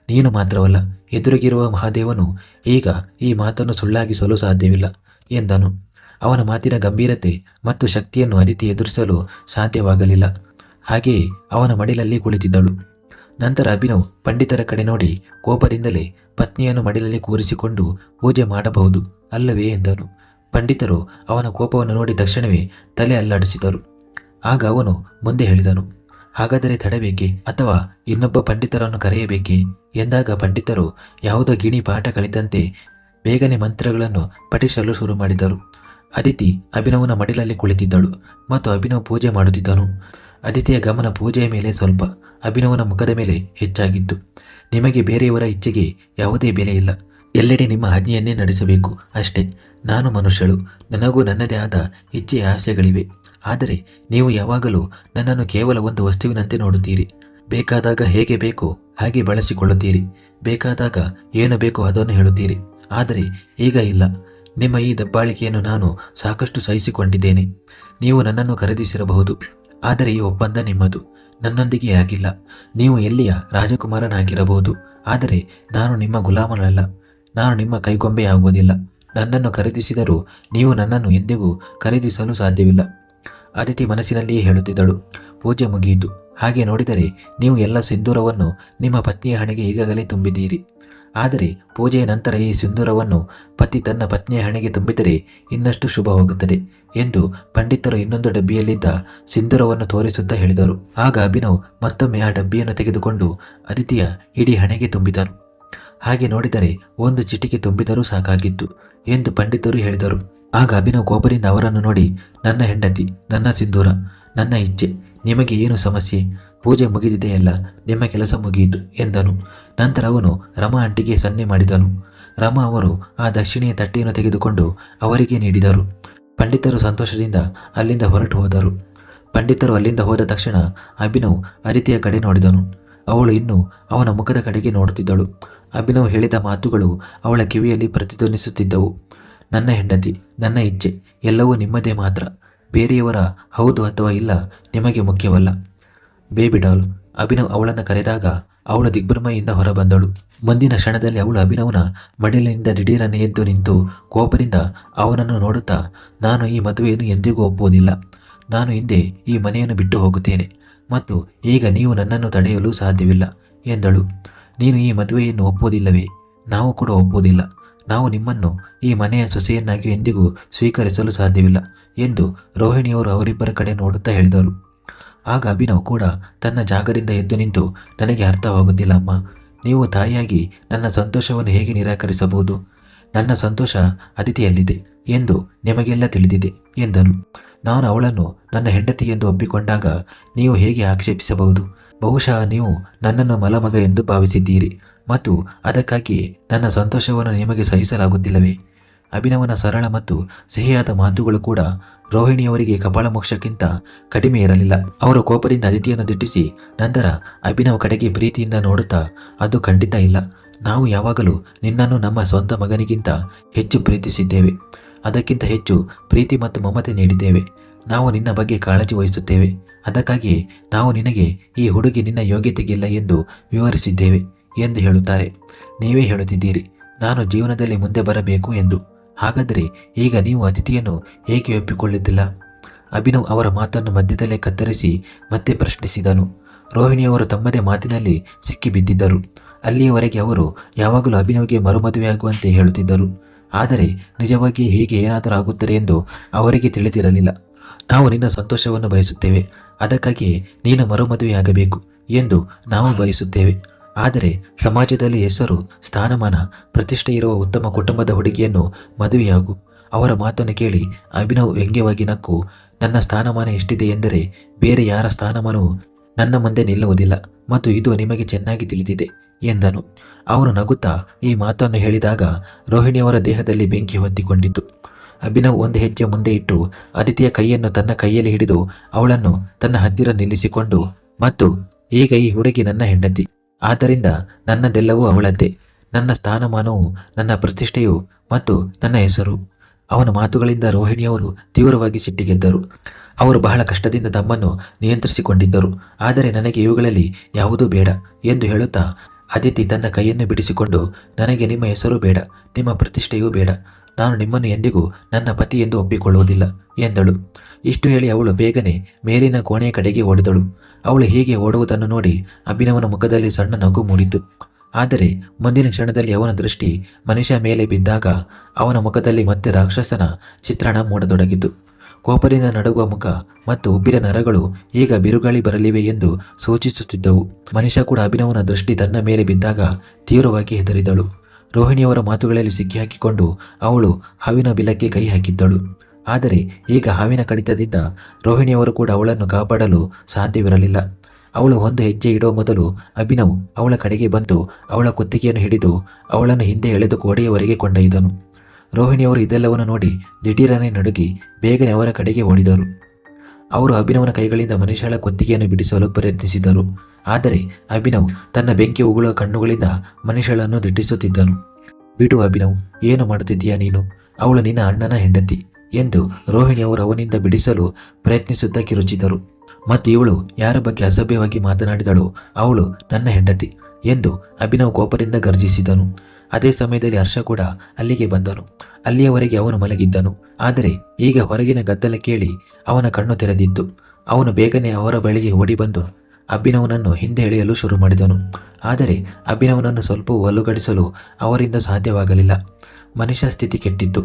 ನೀನು ಮಾತ್ರವಲ್ಲ ಎದುರಿಗಿರುವ ಮಹಾದೇವನು ಈಗ ಈ ಮಾತನ್ನು ಸುಳ್ಳಾಗಿಸಲು ಸಾಧ್ಯವಿಲ್ಲ ಎಂದನು. ಅವನ ಮಾತಿನ ಗಂಭೀರತೆ ಮತ್ತು ಶಕ್ತಿಯನ್ನು ಅದಿತಿ ಎದುರಿಸಲು ಸಾಧ್ಯವಾಗಲಿಲ್ಲ. ಹಾಗೆಯೇ ಅವನ ಮಡಿಲಲ್ಲಿ ಕುಳಿತಿದ್ದಳು. ನಂತರ ಅಭಿನವ್ ಪಂಡಿತರ ಕಡೆ ನೋಡಿ ಕೋಪದಿಂದಲೇ ಪತ್ನಿಯನ್ನು ಮಡಿಲಲ್ಲಿ ಕೂರಿಸಿಕೊಂಡು ಪೂಜೆ ಮಾಡಬಹುದು ಅಲ್ಲವೇ ಎಂದನು. ಪಂಡಿತರು ಅವನ ಕೋಪವನ್ನು ನೋಡಿ ತಕ್ಷಣವೇ ತಲೆ ಅಲ್ಲಾಡಿಸಿದರು. ಆಗ ಅವನು ಮುಂದೆ ಹೇಳಿದನು. ಹಾಗಾದರೆ ತಡಬೇಕೆ ಅಥವಾ ಇನ್ನೊಬ್ಬ ಪಂಡಿತರನ್ನು ಕರೆಯಬೇಕೆ? ಎಂದಾಗ ಪಂಡಿತರು ಯಾವುದೋ ಗಿಣಿ ಪಾಠ ಕಲಿತಂತೆ ಬೇಗನೆ ಮಂತ್ರಗಳನ್ನು ಪಠಿಸಲು ಶುರು ಮಾಡಿದರು. ಅದಿತಿ ಅಭಿನವನ ಮಡಿಲಲ್ಲಿ ಕುಳಿತಿದ್ದಳು ಮತ್ತು ಅಭಿನವ್ ಪೂಜೆ ಮಾಡುತ್ತಿದ್ದನು. ಅದಿತಿಯ ಗಮನ ಪೂಜೆಯ ಮೇಲೆ ಸ್ವಲ್ಪ, ಅಭಿನವನ ಮುಖದ ಮೇಲೆ ಹೆಚ್ಚಾಗಿತ್ತು. ನಿಮಗೆ ಬೇರೆಯವರ ಇಚ್ಛೆಗೆ ಯಾವುದೇ ಬೆಲೆ ಇಲ್ಲ. ಎಲ್ಲೆಡೆ ನಿಮ್ಮ ಆಜ್ಞೆಯನ್ನೇ ನಡೆಸಬೇಕು ಅಷ್ಟೇ. ನಾನು ಮನುಷ್ಯಳು, ನನಗೂ ನನ್ನದೇ ಆದ ಇಚ್ಛೆಯ ಆಸೆಗಳಿವೆ. ಆದರೆ ನೀವು ಯಾವಾಗಲೂ ನನ್ನನ್ನು ಕೇವಲ ಒಂದು ವಸ್ತುವಿನಂತೆ ನೋಡುತ್ತೀರಿ. ಬೇಕಾದಾಗ ಹೇಗೆ ಬೇಕೋ ಹಾಗೆ ಬಳಸಿಕೊಳ್ಳುತ್ತೀರಿ. ಬೇಕಾದಾಗ ಏನು ಬೇಕೋ ಅದನ್ನು ಹೇಳುತ್ತೀರಿ. ಆದರೆ ಈಗ ಇಲ್ಲ. ನಿಮ್ಮ ಈ ದಬ್ಬಾಳಿಕೆಯನ್ನು ನಾನು ಸಾಕಷ್ಟು ಸಹಿಸಿಕೊಂಡಿದ್ದೇನೆ. ನೀವು ನನ್ನನ್ನು ಖರೀದಿಸಿರಬಹುದು. ಆದರೆ ಈ ಒಪ್ಪಂದ ನಿಮ್ಮದು. ನನ್ನೊಂದಿಗೆ ಆಗಿಲ್ಲ. ನೀವು ಎಲ್ಲಿಯ ರಾಜಕುಮಾರನಾಗಿರಬಹುದು. ಆದರೆ ನಾನು ನಿಮ್ಮ ಗುಲಾಮನಲ್ಲ. ನಾನು ನಿಮ್ಮ ಕೈಗೊಂಬೆ ಆಗುವುದಿಲ್ಲ ನನ್ನನ್ನು ಖರೀದಿಸಿದರೂ ನೀವು ನನ್ನನ್ನು ಎಂದಿಗೂ ಖರೀದಿಸಲು ಸಾಧ್ಯವಿಲ್ಲ. ಅದಿತಿ ಮನಸ್ಸಿನಲ್ಲಿಯೇ ಹೇಳುತ್ತಿದ್ದಳು. ಪೂಜೆ ಮುಗಿಯಿತು. ಹಾಗೆ ನೋಡಿದರೆ ನೀವು ಎಲ್ಲ ಸಿಂಧೂರವನ್ನು ನಿಮ್ಮ ಪತ್ನಿಯ ಹಣೆಗೆ ಈಗಾಗಲೇ ತುಂಬಿದ್ದೀರಿ. ಆದರೆ ಪೂಜೆಯ ನಂತರ ಈ ಸಿಂಧೂರವನ್ನು ಪತಿ ತನ್ನ ಪತ್ನಿಯ ಹಣೆಗೆ ತುಂಬಿದರೆ ಇನ್ನಷ್ಟು ಶುಭ ಹೋಗುತ್ತದೆ ಎಂದು ಪಂಡಿತರು ಇನ್ನೊಂದು ಡಬ್ಬಿಯಲ್ಲಿದ್ದ ಸಿಂಧೂರವನ್ನು ತೋರಿಸುತ್ತಾ ಹೇಳಿದರು. ಆಗ ಅಭಿನವ್ ಮತ್ತೊಮ್ಮೆ ಆ ಡಬ್ಬಿಯನ್ನು ತೆಗೆದುಕೊಂಡು ಅದಿತಿಯ ಇಡೀ ಹಣೆಗೆ ತುಂಬಿದನು. ಹಾಗೆ ನೋಡಿದರೆ ಒಂದು ಚಿಟಿಕೆ ತುಂಬಿದರೂ ಸಾಕಾಗಿತ್ತು ಎಂದು ಪಂಡಿತರು ಹೇಳಿದರು. ಆಗ ಅಭಿನವ್ ಕೋಪದಿಂದ ಅವರನ್ನು ನೋಡಿ, ನನ್ನ ಹೆಂಡತಿ, ನನ್ನ ಸಿಂಧೂರ, ನನ್ನ ಇಚ್ಛೆ ನಿಮಗೆ ಏನು ಸಮಸ್ಯೆ? ಪೂಜೆ ಮುಗಿದಿದೆಯಲ್ಲ ನಿಮ್ಮ ಕೆಲಸ ಮುಗಿಯಿತು, ಎಂದನು. ನಂತರ ಅವನು ರಮಾ ಅಂಟಿಗೆ ಸನ್ನೆ ಮಾಡಿದನು. ರಮಾ ಅವರು ಆ ದಕ್ಷಿಣೆಯ ತಟ್ಟೆಯನ್ನು ತೆಗೆದುಕೊಂಡು ಅವರಿಗೆ ನೀಡಿದರು. ಪಂಡಿತರು ಸಂತೋಷದಿಂದ ಅಲ್ಲಿಂದ ಹೊರಟು ಹೋದರು. ಪಂಡಿತರು ಅಲ್ಲಿಂದ ಹೋದ ತಕ್ಷಣ ಅಭಿನವ್ ಅದಿತಿಯ ಕಡೆ ನೋಡಿದನು. ಅವಳು ಇನ್ನೂ ಅವನ ಮುಖದ ಕಡೆಗೆ ನೋಡುತ್ತಿದ್ದಳು. ಅಭಿನವ್ ಹೇಳಿದ ಮಾತುಗಳು ಅವಳ ಕಿವಿಯಲ್ಲಿ ಪ್ರತಿಧ್ವನಿಸುತ್ತಿದ್ದವು. ನನ್ನ ಹೆಂಡತಿ, ನನ್ನ ಇಚ್ಛೆ ಎಲ್ಲವೂ ನಿಮ್ಮದೇ ಮಾತ್ರ. ಬೇರೆಯವರ ಹೌದು ಅಥವಾ ಇಲ್ಲ ನಿಮಗೆ ಮುಖ್ಯವಲ್ಲ. ಬೇಬಿ ಡಾಲ್, ಅಭಿನವ್ ಅವಳನ್ನು ಕರೆದಾಗ ಅವಳು ದಿಗ್ಭ್ರಮೆಯಿಂದ ಹೊರಬಂದಳು. ಮುಂದಿನ ಕ್ಷಣದಲ್ಲಿ ಅವಳು ಅಭಿನವನ ಮಡಿಲಿನಿಂದ ದಿಢೀರನೆ ಎದ್ದು ನಿಂತು ಕೋಪದಿಂದ ಅವನನ್ನು ನೋಡುತ್ತಾ, ನಾನು ಈ ಮದುವೆಯನ್ನು ಎಂದಿಗೂ ಒಪ್ಪುವುದಿಲ್ಲ. ನಾನು ಹಿಂದೆ ಈ ಮನೆಯನ್ನು ಬಿಟ್ಟು ಹೋಗುತ್ತೇನೆ. ಮತ್ತು ಈಗ ನೀವು ನನ್ನನ್ನು ತಡೆಯಲು ಸಾಧ್ಯವಿಲ್ಲ ಎಂದಳು. ನೀನು ಈ ಮದುವೆಯನ್ನು ಒಪ್ಪುವುದಿಲ್ಲವೇ? ನಾವು ಕೂಡ ಒಪ್ಪುವುದಿಲ್ಲ. ನಾವು ನಿಮ್ಮನ್ನು ಈ ಮನೆಯ ಸೊಸೆಯನ್ನಾಗಿ ಎಂದಿಗೂ ಸ್ವೀಕರಿಸಲು ಸಾಧ್ಯವಿಲ್ಲ ಎಂದು ರೋಹಿಣಿಯವರು ಅವರಿಬ್ಬರ ಕಡೆ ನೋಡುತ್ತಾ ಹೇಳಿದರು. ಆಗ ಅಭಿನವ್ ಕೂಡ ತನ್ನ ಜಾಗದಿಂದ ಎದ್ದು ನಿಂತು, ನನಗೆ ಅರ್ಥವಾಗುತ್ತಿಲ್ಲ ಅಮ್ಮ. ನೀವು ತಾಯಿಯಾಗಿ ನನ್ನ ಸಂತೋಷವನ್ನು ಹೇಗೆ ನಿರಾಕರಿಸಬಹುದು? ನನ್ನ ಸಂತೋಷ ಅತಿಥಿಯಲ್ಲಿದೆ ಎಂದು ನಿಮಗೆಲ್ಲ ತಿಳಿದಿದೆ, ಎಂದನು. ನಾನು ಅವಳನ್ನು ನನ್ನ ಹೆಂಡತಿ ಎಂದು ಒಪ್ಪಿಕೊಂಡಾಗ ನೀವು ಹೇಗೆ ಆಕ್ಷೇಪಿಸಬಹುದು? ಬಹುಶಃ ನೀವು ನನ್ನನ್ನು ಮಲಮಗ ಎಂದು ಭಾವಿಸಿದ್ದೀರಿ. ಮತ್ತು ಅದಕ್ಕಾಗಿ ನನ್ನ ಸಂತೋಷವನ್ನು ನಿಮಗೆ ಸಹಿಸಲಾಗುತ್ತಿಲ್ಲವೇ? ಅಭಿನವನ ಸರಳ ಮತ್ತು ಸಿಹಿಯಾದ ಮಾತುಗಳು ಕೂಡ ರೋಹಿಣಿಯವರಿಗೆ ಕಪಾಳಮೋಕ್ಷಕ್ಕಿಂತ ಕಡಿಮೆ ಇರಲಿಲ್ಲ. ಅವರು ಕೋಪದಿಂದ ಅದಿತಿಯನ್ನು ದಿಟ್ಟಿಸಿ ನಂತರ ಅಭಿನವ ಕಡೆಗೆ ಪ್ರೀತಿಯಿಂದ ನೋಡುತ್ತಾ, ಅದು ಖಂಡಿತ ಇಲ್ಲ. ನಾವು ಯಾವಾಗಲೂ ನಿನ್ನನ್ನು ನಮ್ಮ ಸ್ವಂತ ಮಗನಿಗಿಂತ ಹೆಚ್ಚು ಪ್ರೀತಿಸಿದ್ದೇವೆ. ಅದಕ್ಕಿಂತ ಹೆಚ್ಚು ಪ್ರೀತಿ ಮತ್ತು ಮಮತೆ ನೀಡಿದ್ದೇವೆ. ನಾವು ನಿನ್ನ ಬಗ್ಗೆ ಕಾಳಜಿ ವಹಿಸುತ್ತೇವೆ. ಅದಕ್ಕಾಗಿಯೇ ನಾವು ನಿನಗೆ ಈ ಹುಡುಗಿ ನಿನ್ನ ಯೋಗ್ಯತೆಗಿಲ್ಲ ಎಂದು ವಿವರಿಸಿದ್ದೇವೆ. ಎಂದು ಹೇಳುತ್ತಾರೆ. ನೀವೇ ಹೇಳುತ್ತಿದ್ದೀರಿ, ನಾನು ಜೀವನದಲ್ಲಿ ಮುಂದೆ ಬರಬೇಕು ಎಂದು. ಹಾಗಾದರೆ ಈಗ ನೀವು ಅತಿಥಿಯನ್ನು ಏಕೆ ಒಪ್ಪಿಕೊಳ್ಳುತ್ತಿಲ್ಲ? ಅಭಿನವ್ ಅವರ ಮಾತನ್ನು ಮಧ್ಯದಲ್ಲೇ ಕತ್ತರಿಸಿ ಮತ್ತೆ ಪ್ರಶ್ನಿಸಿದನು. ರೋಹಿಣಿಯವರು ತಮ್ಮದೇ ಮಾತಿನಲ್ಲಿ ಸಿಕ್ಕಿಬಿದ್ದಿದ್ದರು. ಅಲ್ಲಿಯವರೆಗೆ ಅವರು ಯಾವಾಗಲೂ ಅಭಿನವ್ಗೆ ಮರುಮದುವೆಯಾಗುವಂತೆ ಹೇಳುತ್ತಿದ್ದರು. ಆದರೆ ನಿಜವಾಗಿ ಹೀಗೆ ಏನಾದರೂ ಆಗುತ್ತದೆ ಎಂದು ಅವರಿಗೆ ತಿಳಿದಿರಲಿಲ್ಲ. ನಾವು ನಿನ್ನ ಸಂತೋಷವನ್ನು ಬಯಸುತ್ತೇವೆ. ಅದಕ್ಕಾಗಿಯೇ ನೀನು ಮರುಮದುವೆಯಾಗಬೇಕು ಎಂದು ನಾವು ಬಯಸುತ್ತೇವೆ. ಆದರೆ ಸಮಾಜದಲ್ಲಿ ಹೆಸರು, ಸ್ಥಾನಮಾನ, ಪ್ರತಿಷ್ಠೆ ಇರುವ ಉತ್ತಮ ಕುಟುಂಬದ ಹುಡುಗಿಯನ್ನು ಮದುವೆಯಾಗು. ಅವರ ಮಾತನ್ನು ಕೇಳಿ ಅಭಿನವ್ ವ್ಯಂಗ್ಯವಾಗಿ ನಕ್ಕು, ನನ್ನ ಸ್ಥಾನಮಾನ ಎಷ್ಟಿದೆ ಎಂದರೆ ಬೇರೆ ಯಾರ ಸ್ಥಾನಮಾನವು ನನ್ನ ಮುಂದೆ ನಿಲ್ಲುವುದಿಲ್ಲ ಮತ್ತು ಇದು ನಿಮಗೆ ಚೆನ್ನಾಗಿ ತಿಳಿದಿದೆ, ಎಂದನು. ಅವರು ನಗುತ್ತಾ ಈ ಮಾತನ್ನು ಹೇಳಿದಾಗ ರೋಹಿಣಿಯವರ ದೇಹದಲ್ಲಿ ಬೆಂಕಿ ಹೊತ್ತಿಕೊಂಡಿತು. ಅಭಿನವ್ ಒಂದು ಹೆಜ್ಜೆ ಮುಂದೆ ಇಟ್ಟು ಅದಿತಿಯ ಕೈಯನ್ನು ತನ್ನ ಕೈಯಲ್ಲಿ ಹಿಡಿದು ಅವಳನ್ನು ತನ್ನ ಹತ್ತಿರ ನಿಲ್ಲಿಸಿಕೊಂಡು, ಮತ್ತು ಈಗ ಈ ಹುಡುಗಿ ನನ್ನ ಹೆಂಡತಿ. ಆದ್ದರಿಂದ ನನ್ನದೆಲ್ಲವೂ ಅವಳದ್ದೇ. ನನ್ನ ಸ್ಥಾನಮಾನವು ನನ್ನ ಪ್ರತಿಷ್ಠೆಯು ಮತ್ತು ನನ್ನ ಹೆಸರು. ಅವನ ಮಾತುಗಳಿಂದ ರೋಹಿಣಿಯವರು ತೀವ್ರವಾಗಿ ಸಿಟ್ಟಿಗೆದ್ದರು. ಅವರು ಬಹಳ ಕಷ್ಟದಿಂದ ತಮ್ಮನ್ನು ನಿಯಂತ್ರಿಸಿಕೊಂಡಿದ್ದರು. ಆದರೆ ನನಗೆ ಇವುಗಳಲ್ಲಿ ಯಾವುದೂ ಬೇಡ ಎಂದು ಹೇಳುತ್ತಾ ಅದಿತಿ ತನ್ನ ಕೈಯನ್ನು ಬಿಡಿಸಿಕೊಂಡು ನನಗೆ ನಿಮ್ಮ ಹೆಸರು ಬೇಡ, ನಿಮ್ಮ ಪ್ರತಿಷ್ಠೆಯೂ ಬೇಡ. ನಾನು ನಿಮ್ಮನ್ನು ಎಂದಿಗೂ ನನ್ನ ಪತಿ ಎಂದು ಒಪ್ಪಿಕೊಳ್ಳುವುದಿಲ್ಲ ಎಂದಳು. ಇಷ್ಟು ಹೇಳಿ ಅವಳು ಬೇಗನೆ ಮೇಲಿನ ಕೋಣೆಯ ಕಡೆಗೆ ಓಡಿದಳು. ಅವಳು ಹೀಗೆ ಓಡುವುದನ್ನು ನೋಡಿ ಅಭಿನವನ ಮುಖದಲ್ಲಿ ಸಣ್ಣ ನಗು ಮೂಡಿತು ಆದರೆ ಮುಂದಿನ ಕ್ಷಣದಲ್ಲಿ ಅವನ ದೃಷ್ಟಿ ಮನುಷ್ಯ ಮೇಲೆ ಬಿದ್ದಾಗ ಅವನ ಮುಖದಲ್ಲಿ ಮತ್ತೆ ರಾಕ್ಷಸನ ಚಿತ್ರಣ ಮೂಡತೊಡಗಿತು. ಕೋಪದಿಂದ ನಡುಗುವ ಮುಖ ಮತ್ತು ಉಬ್ಬಿದ ನರಗಳು ಈಗ ಬಿರುಗಾಳಿ ಬರಲಿವೆ ಎಂದು ಸೂಚಿಸುತ್ತಿದ್ದವು. ಮನುಷ್ಯ ಕೂಡ ಅಭಿನವನ ದೃಷ್ಟಿ ತನ್ನ ಮೇಲೆ ಬಿದ್ದಾಗ ತೀವ್ರವಾಗಿ ಹೆದರಿದಳು. ರೋಹಿಣಿಯವರ ಮಾತುಗಳಲ್ಲಿ ಸಿಕ್ಕಿಹಾಕಿಕೊಂಡು ಅವಳು ಹಾವಿನ ಬಿಲಕ್ಕೆ ಕೈ ಹಾಕಿದ್ದಳು. ಆದರೆ ಈಗ ಹಾವಿನ ಕಡಿತದಿಂದ ರೋಹಿಣಿಯವರು ಕೂಡ ಅವಳನ್ನು ಕಾಪಾಡಲು ಸಾಧ್ಯವಿರಲಿಲ್ಲ. ಅವಳು ಒಂದು ಹೆಜ್ಜೆ ಇಡುವ ಮೊದಲು ಅಭಿನವ್ ಅವಳ ಕಡೆಗೆ ಬಂದು ಅವಳ ಕುತ್ತಿಗೆಯನ್ನು ಹಿಡಿದು ಅವಳನ್ನು ಹಿಂದೆ ಎಳೆದು ಗೋಡೆಯವರೆಗೆ ಕೊಂಡೊಯ್ದನು ರೋಹಿಣಿಯವರು ಇದೆಲ್ಲವನ್ನು ನೋಡಿ ದಿಢೀರನೆ ನಡುಗಿ ಬೇಗನೆ ಅವರ ಕಡೆಗೆ ಓಡಿದರು. ಅವರು ಅಭಿನವನ ಕೈಗಳಿಂದ ಮನುಷ್ಯಳ ಕುತ್ತಿಗೆಯನ್ನು ಬಿಡಿಸಲು ಪ್ರಯತ್ನಿಸಿದರು. ಆದರೆ ಅಭಿನವ್ ತನ್ನ ಬೆಂಕಿ ಉಗುಳ ಕಣ್ಣುಗಳಿಂದ ಮನುಷ್ಯಳನ್ನು ದಿಟ್ಟಿಸುತ್ತಿದ್ದನು. ಬಿಡು ಅಭಿನವ್, ಏನು ಮಾಡುತ್ತಿದ್ದೀಯಾ ನೀನು? ಅವಳು ನಿನ್ನ ಅಣ್ಣನ ಹೆಂಡತಿ ಎಂದು ರೋಹಿಣಿಯವರು ಅವನಿಂದ ಬಿಡಿಸಲು ಪ್ರಯತ್ನಿಸುತ್ತಾ ಕಿರುಚಿದರು ಮತ್ತು ಇವಳು ಯಾರ ಬಗ್ಗೆ ಅಸಭ್ಯವಾಗಿ ಮಾತನಾಡಿದಳು ಅವಳು ನನ್ನ ಹೆಂಡತಿ ಎಂದು ಅಭಿನವ್ ಕೋಪದಿಂದ ಗರ್ಜಿಸಿದನು. ಅದೇ ಸಮಯದಲ್ಲಿ ಹರ್ಷ ಕೂಡ ಅಲ್ಲಿಗೆ ಬಂದನು. ಅಲ್ಲಿಯವರೆಗೆ ಅವನು ಮಲಗಿದ್ದನು. ಆದರೆ ಈಗ ಹೊರಗಿನ ಗದ್ದಲ ಕೇಳಿ ಅವನ ಕಣ್ಣು ತೆರೆದಿತ್ತು. ಅವನು ಬೇಗನೆ ಅವರ ಬಳಿಗೆ ಓಡಿ ಬಂದು ಅಭಿನವನನ್ನು ಹಿಂದೆ ಎಳೆಯಲು ಶುರು ಮಾಡಿದನು. ಆದರೆ ಅಭಿನವನನ್ನು ಸ್ವಲ್ಪ ಒಲ್ಲುಗಡಿಸಲು ಅವರಿಂದ ಸಾಧ್ಯವಾಗಲಿಲ್ಲ. ಮನುಷ್ಯ ಸ್ಥಿತಿ ಕೆಟ್ಟಿತ್ತು.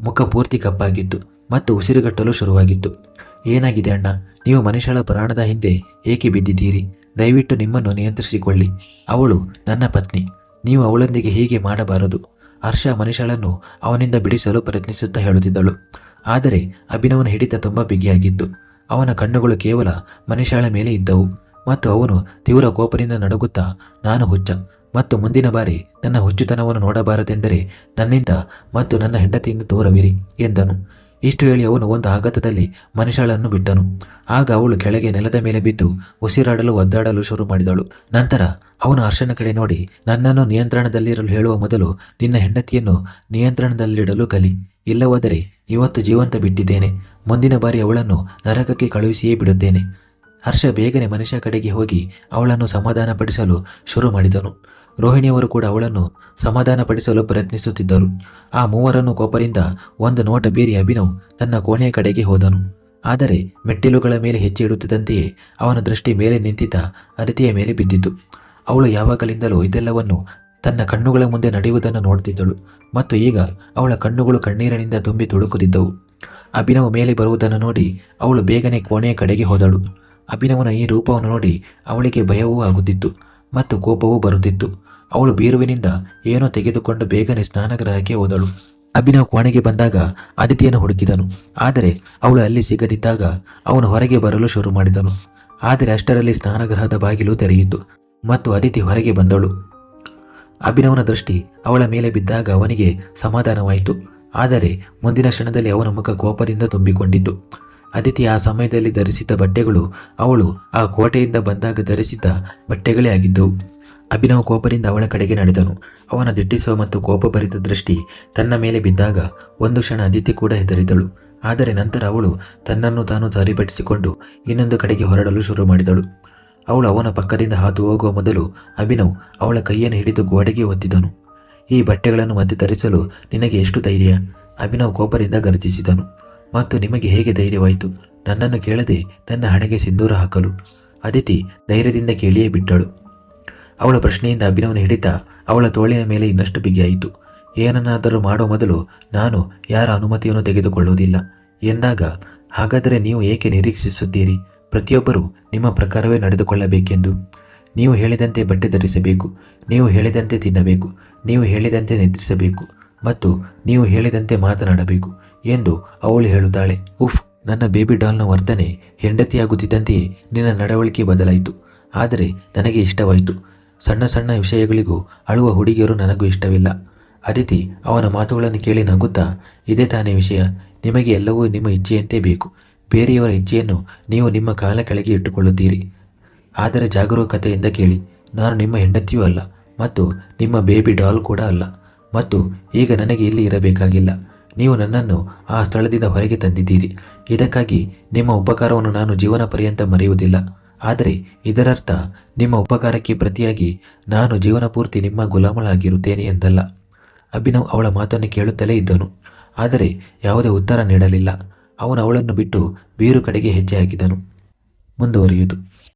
ಮುಖ ಪೂರ್ತಿ ಕಪ್ಪಾಗಿತ್ತು ಮತ್ತು ಉಸಿರುಗಟ್ಟಲು ಶುರುವಾಗಿತ್ತು. ಏನಾಗಿದೆ ಅಣ್ಣ? ನೀವು ಮನುಷ್ಯಳ ಪ್ರಾಣದ ಹಿಂದೆ ಏಕೆ ಬಿದ್ದಿದ್ದೀರಿ? ದಯವಿಟ್ಟು ನಿಮ್ಮನ್ನು ನಿಯಂತ್ರಿಸಿಕೊಳ್ಳಿ. ಅವಳು ನನ್ನ ಪತ್ನಿ. ನೀವು ಅವಳೊಂದಿಗೆ ಹೀಗೆ ಮಾಡಬಾರದು. ಹರ್ಷ ಮನುಷ್ಯಳನ್ನು ಅವನಿಂದ ಬಿಡಿಸಲು ಪ್ರಯತ್ನಿಸುತ್ತಾ ಹೇಳುತ್ತಿದ್ದಳು. ಆದರೆ ಅಭಿನವನ ಹಿಡಿತ ತುಂಬ ಬಿಗಿಯಾಗಿತ್ತು. ಅವನ ಕಣ್ಣುಗಳು ಕೇವಲ ಮನುಷ್ಯಳ ಮೇಲೆ ಇದ್ದವು. ಮತ್ತು ಅವನು ತೀವ್ರ ಕೋಪದಿಂದ ನಡುಗುತ್ತಾ, ನಾನು ಹುಚ್ಚ. ಮತ್ತು ಮುಂದಿನ ಬಾರಿ ನನ್ನ ಹುಚ್ಚುತನವನ್ನು ನೋಡಬಾರದೆಂದರೆ ನನ್ನಿಂದ ಮತ್ತು ನನ್ನ ಹೆಂಡತಿಯಿಂದ ದೂರವಿರಿ, ಎಂದನು. ಇಷ್ಟು ಹೇಳಿ ಅವನು ಒಂದು ಆಘಾತದಲ್ಲಿ ಮನುಷ್ಯಳನ್ನು ಬಿಟ್ಟನು. ಆಗ ಅವಳು ಕೆಳಗೆ ನೆಲದ ಮೇಲೆ ಬಿದ್ದು ಉಸಿರಾಡಲು, ಒದ್ದಾಡಲು ಶುರು ಮಾಡಿದಳು. ನಂತರ ಅವನು ಅರ್ಶನ ಕಡೆ ನೋಡಿ, ನನ್ನನ್ನು ನಿಯಂತ್ರಣದಲ್ಲಿರಲು ಹೇಳುವ ಮೊದಲು ನಿನ್ನ ಹೆಂಡತಿಯನ್ನು ನಿಯಂತ್ರಣದಲ್ಲಿಡಲು ಕಲಿ. ಇಲ್ಲವಾದರೆ ಇವತ್ತು ಜೀವಂತ ಬಿಟ್ಟಿದ್ದೇನೆ. ಮುಂದಿನ ಬಾರಿ ಅವಳನ್ನು ನರಕಕ್ಕೆ ಕಳುಹಿಸಿಯೇ ಬಿಡುತ್ತೇನೆ. ಹರ್ಷ ಬೇಗನೆ ಮನುಷ್ಯ ಕಡೆಗೆ ಹೋಗಿ ಅವಳನ್ನು ಸಮಾಧಾನಪಡಿಸಲು ಶುರು ಮಾಡಿದನು. ರೋಹಿಣಿಯವರು ಕೂಡ ಅವಳನ್ನು ಸಮಾಧಾನಪಡಿಸಲು ಪ್ರಯತ್ನಿಸುತ್ತಿದ್ದರು. ಆ ಮೂವರನ್ನು ಕೋಪರಿಂದ ಒಂದು ನೋಟ ಬೀರಿ ಅಭಿನವ್ ತನ್ನ ಕೋಣೆಯ ಕಡೆಗೆ ಹೋದನು. ಆದರೆ ಮೆಟ್ಟಿಲುಗಳ ಮೇಲೆ ಹೆಜ್ಜೆ ಇಡುತ್ತಿದ್ದಂತೆಯೇ ಅವನ ದೃಷ್ಟಿ ಮೇಲೆ ನಿಂತಿದ್ದ ಅದಿತಿಯ ಮೇಲೆ ಬಿದ್ದಿತು ಅವಳು ಯಾವಾಗಲಿಂದಲೂ ಇದೆಲ್ಲವನ್ನು ತನ್ನ ಕಣ್ಣುಗಳ ಮುಂದೆ ನಡೆಯುವುದನ್ನು ನೋಡುತ್ತಿದ್ದಳು ಮತ್ತು ಈಗ ಅವಳ ಕಣ್ಣುಗಳು ಕಣ್ಣೀರಿನಿಂದ ತುಂಬಿ ತುಳುಕುತ್ತಿದ್ದವು. ಅಭಿನವ್ ಮೇಲೆ ಬರುವುದನ್ನು ನೋಡಿ ಅವಳು ಬೇಗನೆ ಕೋಣೆಯ ಕಡೆಗೆ ಹೋದಳು. ಅಭಿನವನ ಈ ರೂಪವನ್ನು ನೋಡಿ ಅವಳಿಗೆ ಭಯವೂ ಆಗುತ್ತಿತ್ತು ಮತ್ತು ಕೋಪವೂ ಬರುತ್ತಿತ್ತು. ಅವಳು ಬೀರುವಿನಿಂದ ಏನೋ ತೆಗೆದುಕೊಂಡು ಬೇಗನೆ ಸ್ನಾನಗೃಹಕ್ಕೆ ಹೋದಳು. ಅಭಿನವ್ ಕೋಣೆಗೆ ಬಂದಾಗ ಅದಿತಿಯನ್ನು ಹುಡುಕಿದನು. ಆದರೆ ಅವಳು ಅಲ್ಲಿ ಸಿಗದಿದ್ದಾಗ ಅವನು ಹೊರಗೆ ಬರಲು ಶುರು ಮಾಡಿದನು. ಆದರೆ ಅಷ್ಟರಲ್ಲಿ ಸ್ನಾನಗೃಹದ ಬಾಗಿಲು ತೆರೆಯಿತು ಮತ್ತು ಅದಿತಿ ಹೊರಗೆ ಬಂದಳು. ಅಭಿನವನ ದೃಷ್ಟಿ ಅವಳ ಮೇಲೆ ಬಿದ್ದಾಗ ಅವನಿಗೆ ಸಮಾಧಾನವಾಯಿತು. ಆದರೆ ಮುಂದಿನ ಕ್ಷಣದಲ್ಲಿ ಅವನ ಮುಖ ಕೋಪದಿಂದ ತುಂಬಿಕೊಂಡಿತ್ತು. ಅದಿತಿ ಆ ಸಮಯದಲ್ಲಿ ಧರಿಸಿದ್ದ ಬಟ್ಟೆಗಳು, ಅವಳು ಆ ಕೋಟೆಯಿಂದ ಬಂದಾಗ ಧರಿಸಿದ್ದ ಬಟ್ಟೆಗಳೇ ಆಗಿದ್ದವು ಅಭಿನವ್ ಕೋಪದಿಂದ ಅವಳ ಕಡೆಗೆ ನಡೆದನು. ಅವನ ದಿಟ್ಟಿಸುವ ಮತ್ತು ಕೋಪಭರಿತ ದೃಷ್ಟಿ ತನ್ನ ಮೇಲೆ ಬಿದ್ದಾಗ ಒಂದು ಕ್ಷಣ ಅದಿತಿ ಕೂಡ ಹೆದರಿದಳು. ಆದರೆ ನಂತರ ಅವಳು ತನ್ನನ್ನು ತಾನು ಸರಿಪಡಿಸಿಕೊಂಡು ಇನ್ನೊಂದು ಕಡೆಗೆ ಹೊರಡಲು ಶುರು ಮಾಡಿದಳು. ಅವಳು ಅವನ ಪಕ್ಕದಿಂದ ಹಾದು ಹೋಗುವ ಮೊದಲು ಅಭಿನವ್ ಅವಳ ಕೈಯನ್ನು ಹಿಡಿದು ಗೋಡೆಗೆ ಒತ್ತಿದನು. ಈ ಬಟ್ಟೆಗಳನ್ನು ಮತ್ತೆ ಧರಿಸಲು ನಿನಗೆ ಎಷ್ಟು ಧೈರ್ಯ? ಅಭಿನವ್ ಕೋಪದಿಂದ ಗರ್ಜಿಸಿದನು. ಮತ್ತು ನಿಮಗೆ ಹೇಗೆ ಧೈರ್ಯವಾಯಿತು? ನನ್ನನ್ನು ಕೇಳದೆ ತನ್ನ ಹಣೆಗೆ ಸಿಂಧೂರ ಹಾಕಲು. ಅದಿತಿ ಧೈರ್ಯದಿಂದ ಕೇಳಿಯೇ ಬಿಟ್ಟಳು. ಅವಳ ಪ್ರಶ್ನೆಯಿಂದ ಅಭಿನವನ ಹಿಡಿತ ಅವಳ ತೋಳಿನ ಮೇಲೆ ಇನ್ನಷ್ಟು ಬಿಗಿಯಾಯಿತು. ಏನನ್ನಾದರೂ ಮಾಡುವ ಮೊದಲು ನಾನು ಯಾರ ಅನುಮತಿಯನ್ನು ತೆಗೆದುಕೊಳ್ಳುವುದಿಲ್ಲ. ಎಂದಾಗ, ಹಾಗಾದರೆ ನೀವು ಏಕೆ ನಿರೀಕ್ಷಿಸುತ್ತೀರಿ? ಪ್ರತಿಯೊಬ್ಬರೂ ನಿಮ್ಮ ಪ್ರಕಾರವೇ ನಡೆದುಕೊಳ್ಳಬೇಕೆಂದು. ನೀವು ಹೇಳಿದಂತೆ ಬಟ್ಟೆ ಧರಿಸಬೇಕು. ನೀವು ಹೇಳಿದಂತೆ ತಿನ್ನಬೇಕು. ನೀವು ಹೇಳಿದಂತೆ ನಿದ್ರಿಸಬೇಕು. ಮತ್ತು ನೀವು ಹೇಳಿದಂತೆ ಮಾತನಾಡಬೇಕು. ಎಂದು ಅವಳು ಹೇಳುತ್ತಾಳೆ, ಉಫ್, ನನ್ನ ಬೇಬಿ ಡಾಲ್ನ ವರ್ತನೆ ಹೆಂಡತಿಯಾಗುತ್ತಿದ್ದಂತೆಯೇ ನಿನ್ನ ನಡವಳಿಕೆ ಬದಲಾಯಿತು. ಆದರೆ ನನಗೆ ಇಷ್ಟವಾಯಿತು. ಸಣ್ಣ ಸಣ್ಣ ವಿಷಯಗಳಿಗೂ ಅಳುವ ಹುಡುಗಿಯರು ನನಗೂ ಇಷ್ಟವಿಲ್ಲ. ಅದಿತಿ ಅವನ ಮಾತುಗಳನ್ನು ಕೇಳಿ ನಗುತ್ತಾ, ಇದೇ ತಾನೇ ವಿಷಯ. ನಿಮಗೆ ಎಲ್ಲವೂ ನಿಮ್ಮ ಇಚ್ಛೆಯಂತೆ ಬೇಕು. ಬೇರೆಯವರ ಇಚ್ಛೆಯನ್ನು ನೀವು ನಿಮ್ಮ ಕಾಲ ಕೆಳಗೆ ಇಟ್ಟುಕೊಳ್ಳುತ್ತೀರಿ. ಆದರೆ ಜಾಗರೂಕತೆಯಿಂದ ಕೇಳಿ, ನಾನು ನಿಮ್ಮ ಹೆಂಡತಿಯೂ ಅಲ್ಲ. ಮತ್ತು ನಿಮ್ಮ ಬೇಬಿ ಡಾಲ್ ಕೂಡ ಅಲ್ಲ. ಮತ್ತು ಈಗ ನನಗೆ ಇಲ್ಲಿ ಇರಬೇಕಾಗಿಲ್ಲ. ನೀವು ನನ್ನನ್ನು ಆ ಸ್ಥಳದಿಂದ ಹೊರಗೆ ತಂದಿದ್ದೀರಿ. ಇದಕ್ಕಾಗಿ ನಿಮ್ಮ ಉಪಕಾರವನ್ನು ನಾನು ಜೀವನ ಪರ್ಯಂತ ಮರೆಯುವುದಿಲ್ಲ. ಆದರೆ ಇದರರ್ಥ ನಿಮ್ಮ ಉಪಕಾರಕ್ಕೆ ಪ್ರತಿಯಾಗಿ ನಾನು ಜೀವನ ಪೂರ್ತಿ ನಿಮ್ಮ ಗುಲಾಮಳಾಗಿರುತ್ತೇನೆ ಎಂದಲ್ಲ. ಅಭಿನವ್ ಅವಳ ಮಾತನ್ನು ಕೇಳುತ್ತಲೇ ಇದ್ದನು. ಆದರೆ ಯಾವುದೇ ಉತ್ತರ ನೀಡಲಿಲ್ಲ. ಅವನು ಅವಳನ್ನು ಬಿಟ್ಟು ಬೇರು ಕಡೆಗೆ ಹೆಜ್ಜೆ ಹಾಕಿದನು ಮುಂದುವರಿಯುವುದು.